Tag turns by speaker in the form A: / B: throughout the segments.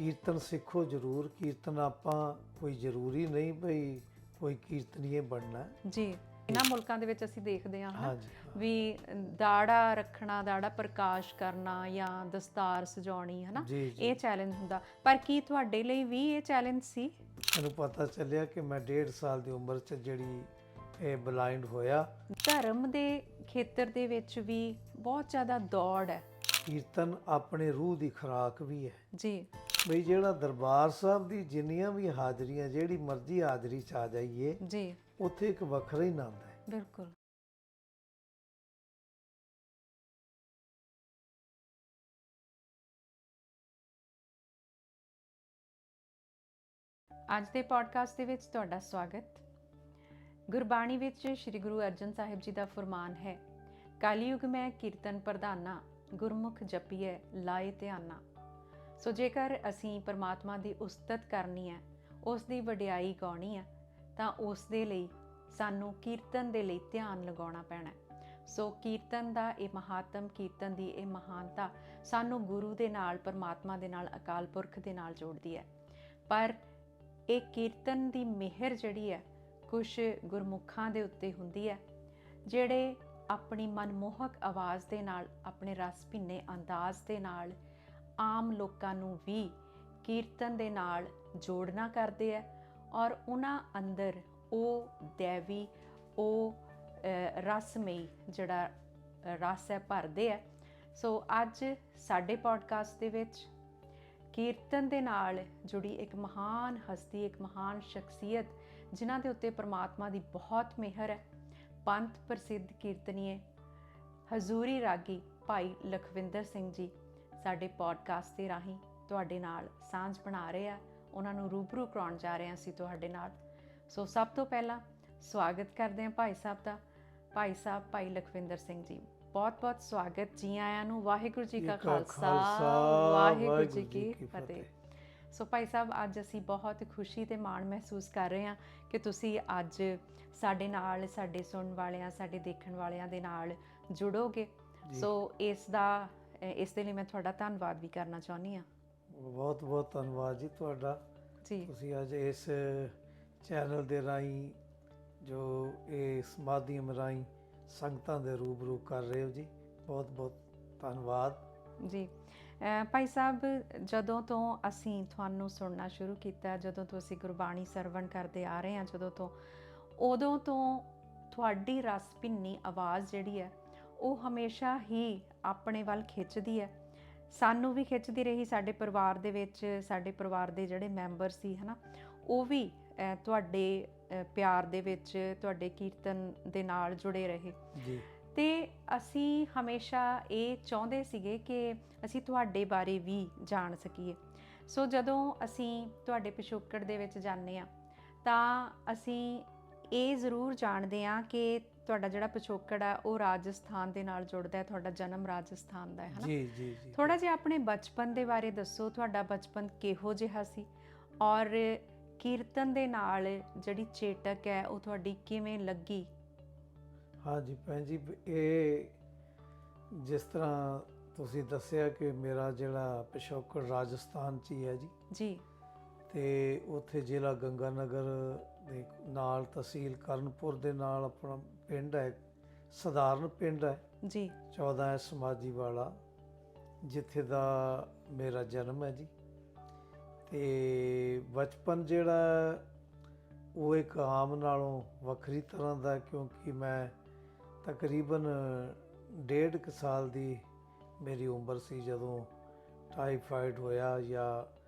A: ਕੀਰਤਨ ਸਿੱਖੋ ਜ਼ਰੂਰ ਕੀਰਤਨ ਆਪਾਂ ਕੋਈ ਜ਼ਰੂਰੀ ਨਹੀਂ ਭਈ ਕੋਈ ਕੀਰਤਨੀਏ ਬਣਨਾ।
B: ਜੀ ਇਹਨਾਂ ਮੁਲਕਾਂ ਦੇ ਵਿੱਚ ਅਸੀਂ ਦੇਖਦੇ ਹਾਂ ਹਨਾ ਵੀ ਦਾੜਾ ਰੱਖਣਾ ਦਾੜਾ ਪ੍ਰਕਾਸ਼ ਕਰਨਾ ਜਾਂ ਦਸਤਾਰ ਸਜਾਉਣੀ ਹਨਾ ਇਹ ਚੈਲੰਜ ਹੁੰਦਾ। ਪਰ ਕੀ ਤੁਹਾਡੇ ਲਈ ਵੀ ਇਹ ਚੈਲੰਜ ਸੀ?
A: ਮੈਨੂੰ ਪਤਾ ਚੱਲਿਆ ਕਿ ਮੈਂ 1.5 ਸਾਲ ਦੀ ਉਮਰ 'ਚ ਜਿਹੜੀ ਇਹ ਬਲਾਈਂਡ ਹੋਇਆ।
B: ਧਰਮ ਦੇ ਖੇਤਰ ਦੇ ਵਿੱਚ ਵੀ ਬਹੁਤ ਜ਼ਿਆਦਾ ਦੌੜ ਹੈ।
A: ਕੀਰਤਨ ਆਪਣੇ ਰੂਹ ਦੀ ਖੁਰਾਕ ਵੀ ਹੈ।
B: ਜੀ।
A: ਬਈ ਜਿਹੜਾ ਦਰਬਾਰ ਸਾਹਿਬ ਦੀ ਜਿੰਨੀਆਂ ਵੀ ਹਾਜ਼ਰੀਆਂ ਜਿਹੜੀ ਮਰਜ਼ੀ ਹਾਜ਼ਰੀ 'ਚ ਆ ਜਾਈਏ
B: ਜੀ।
A: ਉੱਥੇ ਇੱਕ ਵੱਖਰਾ ਹੀ ਆਨੰਦ ਹੈ।
B: ਬਿਲਕੁਲ। ਅੱਜ ਦੇ ਪੋਡਕਾਸਟ ਦੇ ਵਿੱਚ ਤੁਹਾਡਾ ਸਵਾਗਤ। ਗੁਰਬਾਣੀ ਵਿੱਚ ਸ੍ਰੀ ਗੁਰੂ ਅਰਜਨ ਸਾਹਿਬ ਜੀ ਦਾ ਫਰਮਾਨ ਹੈ ਕਲਯੁਗ ਮੈਂ ਕੀਰਤਨ ਪ੍ਰਧਾਨਾ ਗੁਰਮੁਖ ਜਪੀਐ ਲਾਏ ਧਿਆਨਾ। ਸੋ ਜੇਕਰ ਅਸੀਂ ਪਰਮਾਤਮਾ ਦੀ ਉਸਤਤ ਕਰਨੀ ਹੈ, ਉਸ ਦੀ ਵਡਿਆਈ ਗਾਉਣੀ ਹੈ, ਤਾਂ ਉਸ ਦੇ ਲਈ ਸਾਨੂੰ ਕੀਰਤਨ ਦੇ ਲਈ ਧਿਆਨ ਲਗਾਉਣਾ ਪੈਣਾ ਸੋ ਕੀਰਤਨ ਦਾ ਇਹ ਮਹਾਤਮ ਕੀਰਤਨ ਦੀ ਇਹ ਮਹਾਨਤਾ ਸਾਨੂੰ ਗੁਰੂ ਦੇ ਨਾਲ, ਪਰਮਾਤਮਾ ਦੇ ਨਾਲ, ਅਕਾਲ ਪੁਰਖ ਦੇ ਨਾਲ ਜੋੜਦੀ ਹੈ। ਪਰ ਇਹ ਕੀਰਤਨ ਦੀ ਮਿਹਰ ਜਿਹੜੀ ਹੈ ਕੁਝ ਗੁਰਮੁਖਾਂ ਦੇ ਉੱਤੇ ਹੁੰਦੀ ਹੈ, ਜਿਹੜੇ ਆਪਣੀ ਮਨਮੋਹਕ ਆਵਾਜ਼ ਦੇ ਨਾਲ, ਆਪਣੇ ਰਸ ਭਿੰਨੇ ਅੰਦਾਜ਼ ਦੇ ਨਾਲ ਆਮ ਲੋਕਾਂ ਨੂੰ ਵੀ ਕੀਰਤਨ ਦੇ ਨਾਲ ਜੋੜਨਾ ਕਰਦੇ ਆ ਔਰ ਉਹਨਾਂ ਅੰਦਰ ਉਹ ਦੇਵੀ, ਉਹ ਰਸਮਈ ਜਿਹੜਾ ਰਸ ਹੈ ਭਰਦੇ ਆ। ਸੋ ਅੱਜ ਸਾਡੇ ਪੋਡਕਾਸਟ ਦੇ ਵਿੱਚ ਕੀਰਤਨ ਦੇ ਨਾਲ ਜੁੜੀ ਇੱਕ ਮਹਾਨ ਹਸਤੀ, ਇੱਕ ਮਹਾਨ ਸ਼ਖਸੀਅਤ, ਜਿਨ੍ਹਾਂ ਦੇ ਉੱਤੇ ਪ੍ਰਮਾਤਮਾ ਦੀ ਬਹੁਤ ਮਿਹਰ ਹੈ। ਪੰਥ ਪ੍ਰਸਿੱਧ ਕੀਰਤਨੀਏ ਹਜ਼ੂਰੀ ਰਾਗੀ ਭਾਈ ਲਖਵਿੰਦਰ ਸਿੰਘ ਜੀ ਸਾਡੇ ਪੋਡਕਾਸਟ ਦੇ ਰਾਹੀਂ ਤੁਹਾਡੇ ਨਾਲ ਸਾਂਝ ਬਣਾ ਰਹੇ ਆ ਉਹਨਾਂ ਨੂੰ ਰੂਬਰੂ ਕਰਾਉਣ ਜਾ ਰਹੇ ਹਾਂ ਅਸੀਂ ਤੁਹਾਡੇ ਨਾਲ। ਸੋ ਸਭ ਤੋਂ ਪਹਿਲਾਂ ਸਵਾਗਤ ਕਰਦੇ ਹਾਂ ਭਾਈ ਸਾਹਿਬ ਦਾ। ਭਾਈ ਸਾਹਿਬ ਭਾਈ ਲਖਵਿੰਦਰ ਸਿੰਘ ਜੀ ਬਹੁਤ ਬਹੁਤ ਸਵਾਗਤ ਜੀ ਆਇਆਂ ਨੂੰ। ਵਾਹਿਗੁਰੂ ਜੀ ਕਾ ਖਾਲਸਾ ਵਾਹਿਗੁਰੂ ਜੀ ਕੀ ਫਤਿਹ। ਸੋ ਭਾਈ ਸਾਹਿਬ ਅੱਜ ਅਸੀਂ ਬਹੁਤ ਖੁਸ਼ੀ ਤੇ ਮਾਣ ਮਹਿਸੂਸ ਕਰ ਰਹੇ ਹਾਂ ਕਿ ਤੁਸੀਂ ਅੱਜ ਸਾਡੇ ਨਾਲ ਸਾਡੇ ਸੁਣਨ ਵਾਲਿਆਂ ਸਾਡੇ ਦੇਖਣ ਵਾਲਿਆਂ ਦੇ ਨਾਲ ਜੁੜੋਗੇ। ਸੋ ਇਸ ਦਾ ਅ, ਇਸ ਦੇ ਲਈ ਮੈਂ ਤੁਹਾਡਾ ਧੰਨਵਾਦ ਵੀ ਕਰਨਾ ਚਾਹੁੰਦੀ ਹਾਂ।
A: ਬਹੁਤ ਬਹੁਤ ਧੰਨਵਾਦ ਜੀ ਤੁਹਾਡਾ।
B: ਜੀ।
A: ਤੁਸੀਂ ਅੱਜ ਇਸ ਚੈਨਲ ਦੇ ਰਾਹੀਂ ਜੋ ਇਸ ਮਾਧਿਅਮ ਰਾਹੀਂ ਸੰਗਤਾਂ ਦੇ ਰੂਬਰੂ ਕਰ ਰਹੇ ਹੋ ਜੀ ਬਹੁਤ ਬਹੁਤ ਧੰਨਵਾਦ।
B: ਜੀ। ਅ, ਭਾਈ ਸਾਹਿਬ ਜਦੋਂ ਤੋਂ ਅਸੀਂ ਤੁਹਾਨੂੰ ਸੁਣਨਾ ਸ਼ੁਰੂ ਕੀਤਾ ਜਦੋਂ ਤੋਂ ਅਸੀਂ ਗੁਰਬਾਣੀ ਸਰਵਣ ਕਰਦੇ ਆ ਰਹੇ ਹਾਂ ਜਦੋਂ ਤੋਂ ਉਦੋਂ ਤੋਂ ਤੁਹਾਡੀ ਰਸ ਭਿੰਨੀ ਆਵਾਜ਼ ਜਿਹੜੀ ਹੈ ਉਹ ਹਮੇਸ਼ਾ ਹੀ ਆਪਣੇ ਵੱਲ ਖਿੱਚਦੀ ਹੈ। ਸਾਨੂੰ ਵੀ ਖਿੱਚਦੀ ਰਹੀ ਸਾਡੇ ਪਰਿਵਾਰ ਦੇ ਵਿੱਚ ਸਾਡੇ ਪਰਿਵਾਰ ਦੇ ਜਿਹੜੇ ਮੈਂਬਰ ਸੀ ਹਨਾ ਉਹ ਵੀ ਤੁਹਾਡੇ ਪਿਆਰ ਦੇ ਵਿੱਚ ਤੁਹਾਡੇ ਕੀਰਤਨ ਦੇ ਨਾਲ ਜੁੜੇ ਰਹੇ।
A: ਜੀ।
B: ਤੇ ਅਸੀਂ ਹਮੇਸ਼ਾ ਇਹ ਚਾਹੁੰਦੇ ਸੀਗੇ ਕਿ ਅਸੀਂ ਤੁਹਾਡੇ ਬਾਰੇ ਵੀ ਜਾਣ ਸਕੀਏ। ਸੋ ਜਦੋਂ ਅਸੀਂ ਤੁਹਾਡੇ ਪਿਛੋਕੜ ਦੇ ਵਿੱਚ ਜਾਂਦੇ ਆ ਤਾਂ ਅਸੀਂ ਇਹ ਜ਼ਰੂਰ ਜਾਣਦੇ ਆ ਕਿ ਤੁਹਾਡਾ ਜਿਹੜਾ ਪਿਛੋਕੜ ਆ ਉਹ ਰਾਜਸਥਾਨ ਦੇ ਨਾਲ ਜੁੜਦਾ ਹੈ ਤੁਹਾਡਾ ਜਨਮ ਰਾਜਸਥਾਨ ਦਾ ਹੈ ਹਨਾ?
A: ਜੀ ਜੀ ਜੀ
B: ਥੋੜਾ ਜਿਹਾ ਆਪਣੇ ਬਚਪਨ ਦੇ ਬਾਰੇ ਦੱਸੋ ਤੁਹਾਡਾ ਬਚਪਨ ਕਿਹੋ ਜਿਹਾ ਸੀ? ਔਰ ਕੀਰਤਨ ਦੇ ਨਾਲ ਜਿਹੜੀ ਚੇਟਕ ਹੈ ਉਹ ਤੁਹਾਡੀ ਕਿਵੇਂ ਲੱਗੀ?
A: ਹਾਂਜੀ ਭੈਣ ਜੀ ਇਹ ਜਿਸ ਤਰ੍ਹਾਂ ਤੁਸੀਂ ਦੱਸਿਆ ਕਿ ਮੇਰਾ ਜਿਹੜਾ ਪਿਛੋਕੜ ਰਾਜਸਥਾਨ ਚ ਹੀ ਹੈ ਜੀ।
B: ਜੀ।
A: ਤੇ ਉੱਥੇ ਜ਼ਿਲ੍ਹਾ ਗੰਗਾਨਗਰ ਦੇ ਨਾਲ ਤਹਿਸੀਲ ਕਰਨਪੁਰ ਦੇ ਨਾਲ ਆਪਣਾ ਪਿੰਡ ਹੈ ਸਧਾਰਨ ਪਿੰਡ ਹੈ।
B: ਜੀ।
A: 14 ਹੈ ਸਮਾਜੀ ਵਾਲਾ ਜਿੱਥੇ ਦਾ ਮੇਰਾ ਜਨਮ ਹੈ ਜੀ। ਤੇ ਬਚਪਨ ਜਿਹੜਾ ਉਹ ਇੱਕ ਆਮ ਨਾਲੋਂ ਵੱਖਰੀ ਤਰ੍ਹਾਂ ਦਾ ਕਿਉਂਕਿ ਮੈਂ ਤਕਰੀਬਨ ਡੇਢ ਕੁ ਸਾਲ ਦੀ ਮੇਰੀ ਉਮਰ ਸੀ ਜਦੋਂ ਟਾਈਫਾਈਡ ਹੋਇਆ ਜਾਂ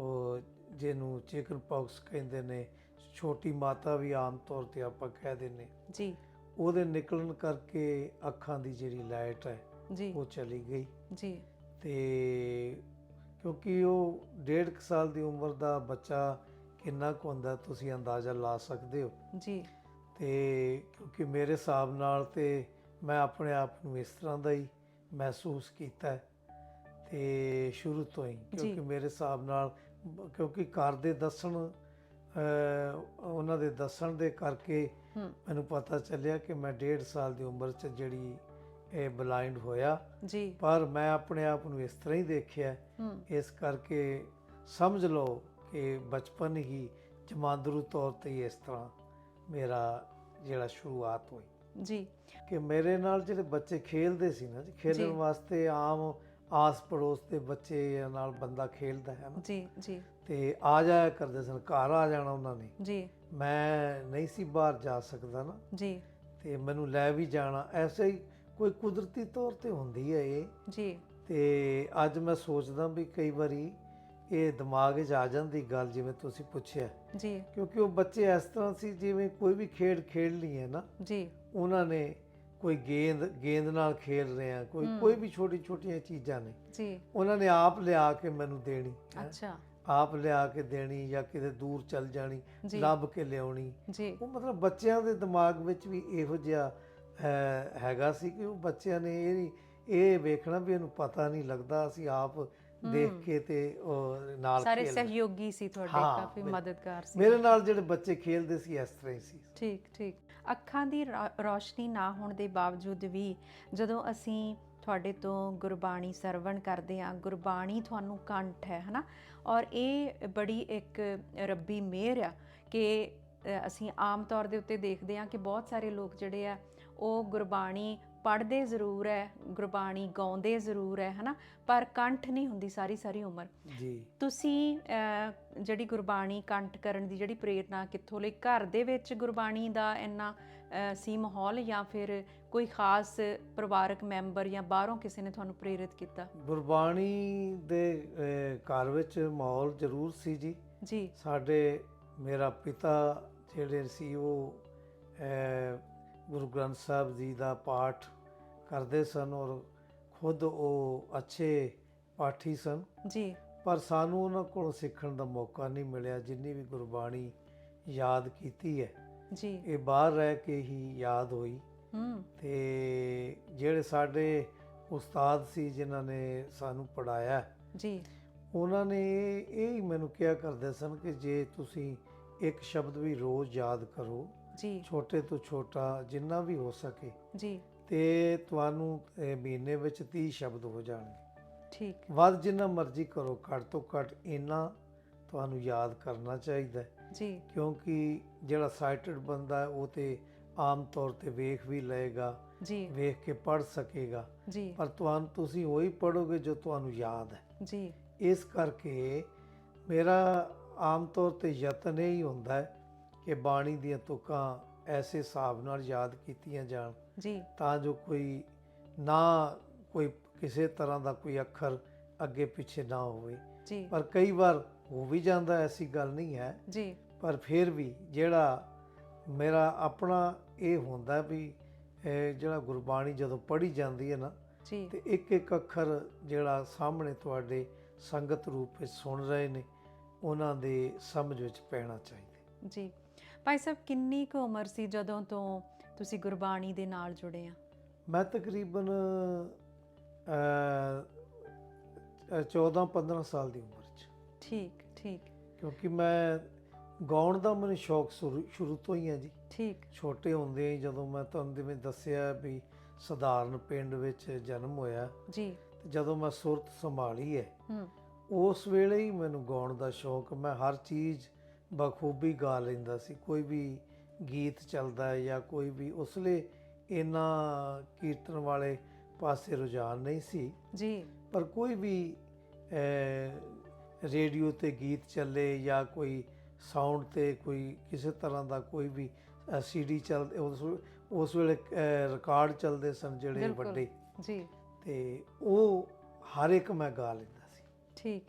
A: ਉਹ ਜਿਹਨੂੰ ਚਿਕਨ ਪੌਕਸ ਕਹਿੰਦੇ ਨੇ ਛੋਟੀ ਮਾਤਾ ਵੀ ਆਮ ਤੌਰ ਤੇ ਆਪਾਂ ਕਹਿ ਦਿੰਦੇ।
B: ਜੀ।
A: ਉਹਦੇ ਨਿਕਲਣ ਕਰਕੇ ਅੱਖਾਂ ਦੀ ਜਿਹੜੀ ਲਾਈਟ ਹੈ
B: ਜੀ।
A: ਉਹ ਚਲੀ ਗਈ।
B: ਜੀ।
A: ਤੇ ਕਿਉਂਕਿ ਉਹ ਡੇਢ ਕੁ ਸਾਲ ਦੀ ਉਮਰ ਦਾ ਬੱਚਾ ਕਿੰਨਾ ਕੁ ਹੁੰਦਾ ਤੁਸੀਂ ਅੰਦਾਜ਼ਾ ਲਾ ਸਕਦੇ ਹੋ।
B: ਜੀ।
A: ਤੇ ਕਿਉਂਕਿ ਮੇਰੇ ਹਿਸਾਬ ਨਾਲ ਤੇ ਮੈਂ ਆਪਣੇ ਆਪ ਨੂੰ ਇਸ ਤਰ੍ਹਾਂ ਦਾ ਹੀ ਮਹਿਸੂਸ ਕੀਤਾ ਤੇ ਸ਼ੁਰੂ ਤੋਂ ਹੀ ਕਿਉਂਕਿ ਮੇਰੇ ਹਿਸਾਬ ਨਾਲ ਕਿਉਂਕਿ ਘਰ ਦੇ ਦੱਸਣ ਉਹਨਾਂ ਦੇ ਦੱਸਣ ਦੇ ਕਰਕੇ
B: ਹੂੰ
A: ਮੈਨੂੰ ਪਤਾ ਚੱਲਿਆ ਕਿ ਮੈਂ ਡੇਢ ਸਾਲ ਦੀ ਉਮਰ 'ਚ ਜਿਹੜੀ ਇਹ ਬਲਾਈਂਡ ਹੋਇਆ।
B: ਜੀ।
A: ਪਰ ਮੈਂ ਆਪਣੇ ਆਪ ਨੂੰ ਇਸ ਤਰ੍ਹਾਂ ਹੀ ਦੇਖਿਆ। ਇਸ ਕਰਕੇ ਸਮਝ ਲਓ ਕਿ ਬਚਪਨ ਹੀ ਜਮਾਂਦਰੂ ਤੌਰ ਤੇ ਇਸ ਤਰ੍ਹਾਂ ਮੇਰਾ ਜਿਹੜਾ ਸ਼ੁਰੂਆਤ ਹੋਈ।
B: ਜੀ।
A: ਕਿ ਮੇਰੇ ਨਾਲ ਜਿਹੜੇ ਬੱਚੇ ਖੇਡਦੇ ਸੀ ਨਾ ਖੇਡਣ
B: ਜੀ।
A: ਵਾਸਤੇ ਆਮ ਆਸ ਪੜੋਸ ਦੇ ਬੱਚੇ ਨਾਲ ਬੰਦਾ ਖੇਡਦਾ ਹੈ ਨਾ।
B: ਜੀ ਜੀ।
A: ਤੇ ਆ ਜਾਇਆ ਕਰਦੇ ਸਨ ਘਰ ਆ ਜਾਣਾ ਉਹਨਾਂ ਨੇ।
B: ਜੀ।
A: ਮੈਂ ਨਹੀਂ ਸੀ ਬਾਹਰ ਜਾ ਸਕਦਾ ਨਾ।
B: ਜੀ।
A: ਤੇ ਮੈਨੂੰ ਲੈ ਵੀ ਜਾਣਾ ਐਸੇ ਹੀ ਕੋਈ ਕੁਦਰਤੀ ਤੌਰ ਤੇ ਹੁੰਦੀ ਹੈ ਇਹ।
B: ਜੀ।
A: ਤੇ ਅੱਜ ਮੈਂ ਸੋਚਦਾ ਵੀ ਕਈ ਵਾਰੀ ਇਹ ਦਿਮਾਗ 'ਚ ਆ ਜਾਂਦੀ ਗੱਲ ਜਿਵੇਂ ਤੁਸੀਂ ਪੁੱਛਿਆ।
B: ਜੀ।
A: ਕਿਉਂਕਿ ਉਹ ਬੱਚੇ ਇਸ ਤਰ੍ਹਾਂ ਸੀ ਜਿਵੇਂ ਕੋਈ ਵੀ ਖੇਡ ਖੇਡ ਲਈ ਹੈ ਨਾ।
B: ਜੀ।
A: ਉਹਨਾਂ ਨੇ ਕੋਈ ਗੇਂਦ ਗੇਂਦ ਨਾਲ ਖੇਡ ਰਹੇ ਆ ਕੋਈ। ਕੋਈ ਵੀ ਛੋਟੀ ਛੋਟੀਆਂ ਚੀਜ਼ਾਂ ਨੇ।
B: ਜੀ।
A: ਉਹਨਾਂ ਨੇ ਆਪ ਲਿਆ ਕੇ ਮੈਨੂੰ ਦੇਣੀ।
B: ਅੱਛਾ।
A: ਆਪ ਲਿਆ ਕੇ ਦੇਣੀ ਜਾਂ ਕਿਤੇ ਦੂਰ ਚੱਲ ਜਾਣੀ
B: ਜੀ।
A: ਲੱਭ ਕੇ ਲਿਆਉਣੀ।
B: ਜੀ।
A: ਉਹ ਮਤਲਬ ਬੱਚਿਆਂ ਦੇ ਦਿਮਾਗ ਵਿੱਚ ਵੀ ਇਹੋ ਜਿਹਾ ਅਹ, ਹੈਗਾ ਸੀ ਕਿ ਉਹ ਬੱਚਿਆਂ ਨੇ ਇਹ ਨਹੀਂ ਇਹ ਵੇਖਣਾ ਵੀ ਇਹਨੂੰ ਪਤਾ ਨਹੀਂ ਲੱਗਦਾ ਅਸੀਂ ਆਪ ਦੇਖ। ਕੇ ਤੇ ਉਹ ਨਾਲ
B: ਸਾਰੇ
A: ਖੇਲ
B: ਸਹਿਯੋਗੀ ਸੀ ਤੁਹਾਡੇ
A: ਹਾਂ,
B: ਕਾਫੀ
A: ਬਿਲਕੁਲ।
B: ਮਦਦਗਾਰ ਸੀ।
A: ਮੇਰੇ ਨਾਲ ਜਿਹੜੇ ਬੱਚੇ ਖੇਲਦੇ ਸੀ ਇਸ ਤਰ੍ਹਾਂ ਹੀ ਸੀ।
B: ਠੀਕ ਠੀਕ। ਅੱਖਾਂ ਦੀ ਰੋ- ਰੌਸ਼ਨੀ ਨਾ ਹੋਣ ਦੇ ਬਾਵਜੂਦ ਵੀ ਜਦੋਂ ਅਸੀਂ ਤੁਹਾਡੇ ਤੋਂ ਗੁਰਬਾਣੀ ਸਰਵਣ ਕਰਦੇ ਹਾਂ। ਗੁਰਬਾਣੀ ਤੁਹਾਨੂੰ ਕੰਠ ਹੈ, ਹਨਾ? ਔਰ ਇਹ ਬੜੀ ਇੱਕ ਰੱਬੀ ਮਿਹਰ ਆ ਕਿ ਅਸੀਂ ਆਮ ਤੌਰ ਦੇ ਉੱਤੇ ਦੇਖਦੇ ਹਾਂ ਕਿ ਬਹੁਤ ਸਾਰੇ ਲੋਕ ਜਿਹੜੇ ਆ, ਉਹ ਗੁਰਬਾਣੀ ਪੜ੍ਹਦੇ ਜ਼ਰੂਰ ਹੈ ਗੁਰਬਾਣੀ ਗਾਉਂਦੇ ਜ਼ਰੂਰ ਹੈ ਹਨਾ? ਪਰ ਕੰਠ ਨਹੀਂ ਹੁੰਦੀ ਸਾਰੀ ਸਾਰੀ ਉਮਰ।
A: ਜੀ।
B: ਤੁਸੀਂ ਜਿਹੜੀ ਗੁਰਬਾਣੀ ਕੰਠ ਕਰਨ ਦੀ ਜਿਹੜੀ ਪ੍ਰੇਰਣਾ ਕਿੱਥੋਂ ਲਈ? ਘਰ ਦੇ ਵਿੱਚ ਗੁਰਬਾਣੀ ਦਾ ਇੰਨਾ ਸੀ ਮਾਹੌਲ ਜਾਂ ਫਿਰ ਕੋਈ ਖਾਸ ਪਰਿਵਾਰਕ ਮੈਂਬਰ ਜਾਂ ਬਾਹਰੋਂ ਕਿਸੇ ਨੇ ਤੁਹਾਨੂੰ ਪ੍ਰੇਰਿਤ ਕੀਤਾ?
A: ਗੁਰਬਾਣੀ ਦੇ ਘਰ ਵਿੱਚ ਮਾਹੌਲ ਜ਼ਰੂਰ ਸੀ ਜੀ।
B: ਜੀ।
A: ਸਾਡੇ ਮੇਰਾ ਪਿਤਾ ਜਿਹੜੇ ਸੀ ਉਹ ਗੁਰੂ ਗ੍ਰੰਥ ਸਾਹਿਬ ਜੀ ਦਾ ਪਾਠ ਕਰਦੇ ਸਨ ਔਰ ਖੁਦ ਉਹ ਅੱਛੇ ਪਾਠੀ ਸਨ।
B: ਜੀ।
A: ਪਰ ਸਾਨੂੰ ਉਹਨਾਂ ਕੋਲੋਂ ਸਿੱਖਣ ਦਾ ਮੌਕਾ ਨਹੀਂ ਮਿਲਿਆ ਜਿੰਨੀ ਵੀ ਗੁਰਬਾਣੀ ਯਾਦ ਕੀਤੀ ਹੈ।
B: ਜੀ।
A: ਇਹ ਬਾਹਰ ਰਹਿ ਕੇ ਹੀ ਯਾਦ ਹੋਈ।
B: ਹੂੰ।
A: ਤੇ ਜਿਹੜੇ ਸਾਡੇ ਉਸਤਾਦ ਸੀ ਜਿਨ੍ਹਾਂ ਨੇ ਸਾਨੂੰ ਪੜਾਇਆ
B: ਜੀ।
A: ਉਹਨਾਂ ਨੇ ਇਹ ਇਹ ਹੀ ਮੈਨੂੰ ਕਿਹਾ ਕਰਦੇ ਸਨ ਕਿ ਜੇ ਤੁਸੀਂ ਇੱਕ ਸ਼ਬਦ ਵੀ ਰੋਜ਼ ਯਾਦ ਕਰੋ
B: ਜੀ।
A: ਛੋਟੇ ਤੋਂ ਛੋਟਾ ਜਿੰਨਾ ਵੀ ਹੋ ਸਕੇ।
B: ਜੀ।
A: ਤੇ ਤੁਹਾਨੂੰ ਇਹ ਮਹੀਨੇ ਵਿੱਚ 30 ਸ਼ਬਦ ਹੋ ਜਾਣਗੇ।
B: ਠੀਕ।
A: ਵੱਧ ਜਿੰਨਾ ਮਰਜ਼ੀ ਕਰੋ ਘੱਟ ਤੋਂ ਘੱਟ ਇੰਨਾ ਤੁਹਾਨੂੰ ਯਾਦ ਕਰਨਾ ਚਾਹੀਦਾ ਹੈ।
B: ਜੀ।
A: ਕਿਉਂਕਿ ਜਿਹੜਾ ਸਾਈਟਡ ਬੰਦਾ ਹੈ ਉਹ ਤੇ ਆਮ ਤੌਰ ਤੇ ਵੇਖ ਵੀ ਲਏਗਾ
B: ਜੀ।
A: ਵੇਖ ਕੇ ਪੜ ਸਕੇਗਾ।
B: ਜੀ।
A: ਪਰ ਤੁਹਾਨੂੰ ਤੁਸੀਂ ਉਹੀ ਪੜੋਗੇ ਜੋ ਤੁਹਾਨੂੰ ਯਾਦ ਹੈ।
B: ਜੀ।
A: ਇਸ ਕਰਕੇ ਮੇਰਾ ਆਮ ਤੌਰ ਤੇ ਯਤਨ ਇਹ ਹੀ ਹੁੰਦਾ ਹੈ ਕਿ ਬਾਣੀ ਦੀਆਂ ਤੁਕਾਂ ਐਸੇ ਹਿਸਾਬ ਨਾਲ ਯਾਦ ਕੀਤੀਆਂ ਜਾਣ।
B: ਜੀ।
A: ਤਾਂ ਜੋ ਕੋਈ ਨਾ ਕੋਈ ਕਿਸੇ ਤਰ੍ਹਾਂ ਦਾ ਕੋਈ ਅੱਖਰ ਅੱਗੇ ਪਿੱਛੇ ਨਾ ਹੋਵੇ।
B: ਜੀ।
A: ਪਰ ਕਈ ਵਾਰ ਹੋ ਵੀ ਜਾਂਦਾ ਐਸੀ ਗੱਲ ਨਹੀਂ ਹੈ।
B: ਜੀ।
A: ਪਰ ਫਿਰ ਵੀ ਜਿਹੜਾ ਮੇਰਾ ਆਪਣਾ ਇਹ ਹੁੰਦਾ ਵੀ ਇਹ ਜਿਹੜਾ ਗੁਰਬਾਣੀ ਜਦੋਂ ਪੜ੍ਹੀ ਜਾਂਦੀ ਹੈ ਨਾ
B: ਜੀ।
A: ਤੇ ਇੱਕ ਇੱਕ ਅੱਖਰ ਜਿਹੜਾ ਸਾਹਮਣੇ ਤੁਹਾਡੇ ਸੰਗਤ ਰੂਪ ਵਿੱਚ ਸੁਣ ਰਹੇ ਨੇ ਉਹਨਾਂ ਦੇ ਸਮਝ ਵਿੱਚ ਪੈਣਾ ਚਾਹੀਦਾ।
B: ਜੀ। ਭਾਈ ਸਾਹਿਬ ਕਿੰਨੀ ਕੁ ਉਮਰ ਸੀ ਜਦੋਂ ਤੋਂ ਤੁਸੀਂ ਗੁਰਬਾਣੀ ਦੇ ਨਾਲ ਜੁੜੇ ਆ?
A: ਮੈਂ ਤਕਰੀਬਨ 14-15 ਸਾਲ ਦੀ ਉਮਰ 'ਚ।
B: ਠੀਕ ਠੀਕ।
A: ਕਿਉਂਕਿ ਮੈਂ ਗਾਉਣ ਦਾ ਮੈਨੂੰ ਸ਼ੌਕ ਸ਼ੁਰੂ ਤੋਂ ਹੀ ਹੈ ਜੀ।
B: ਠੀਕ।
A: ਛੋਟੇ ਹੁੰਦੇ ਹੀ ਜਦੋਂ ਮੈਂ ਤੁਹਾਨੂੰ ਜਿਵੇਂ ਦੱਸਿਆ ਵੀ ਸਧਾਰਨ ਪਿੰਡ ਵਿੱਚ ਜਨਮ ਹੋਇਆ
B: ਜੀ।
A: ਤੇ ਜਦੋਂ ਮੈਂ ਸੁਰਤ ਸੰਭਾਲੀ ਹੈ
B: ਹੂੰ।
A: ਉਸ ਵੇਲੇ ਹੀ ਮੈਨੂੰ ਗਾਉਣ ਦਾ ਸ਼ੌਕ ਮੈਂ ਹਰ ਚੀਜ਼ ਬਖੂਬੀ ਗਾ ਲੈਂਦਾ ਸੀ। ਕੋਈ ਵੀ ਗੀਤ ਚੱਲਦਾ ਹੈ ਜਾਂ ਕੋਈ ਵੀ ਉਸ ਲਈ ਇੰਨਾ ਕੀਰਤਨ ਵਾਲੇ ਪਾਸੇ ਰੁਝਾਨ ਨਹੀਂ ਸੀ।
B: ਜੀ।
A: ਪਰ ਕੋਈ ਵੀ ਰੇਡੀਓ ਤੇ ਗੀਤ ਚੱਲੇ ਜਾਂ ਕੋਈ ਸਾਊਂਡ ਤੇ ਕੋਈ ਕਿਸੇ ਤਰ੍ਹਾਂ ਦਾ ਕੋਈ ਵੀ ਸੀਡੀ ਚੱਲ ਉਸ ਵੇਲੇ ਰਿਕਾਰਡ ਚੱਲਦੇ ਸਨ ਜਿਹੜੇ। ਵੱਡੇ।
B: ਜੀ।
A: ਤੇ ਉਹ ਹਰ ਇੱਕ ਮੈਂ ਗਾ ਲੈਂਦਾ ਸੀ।
B: ਠੀਕ।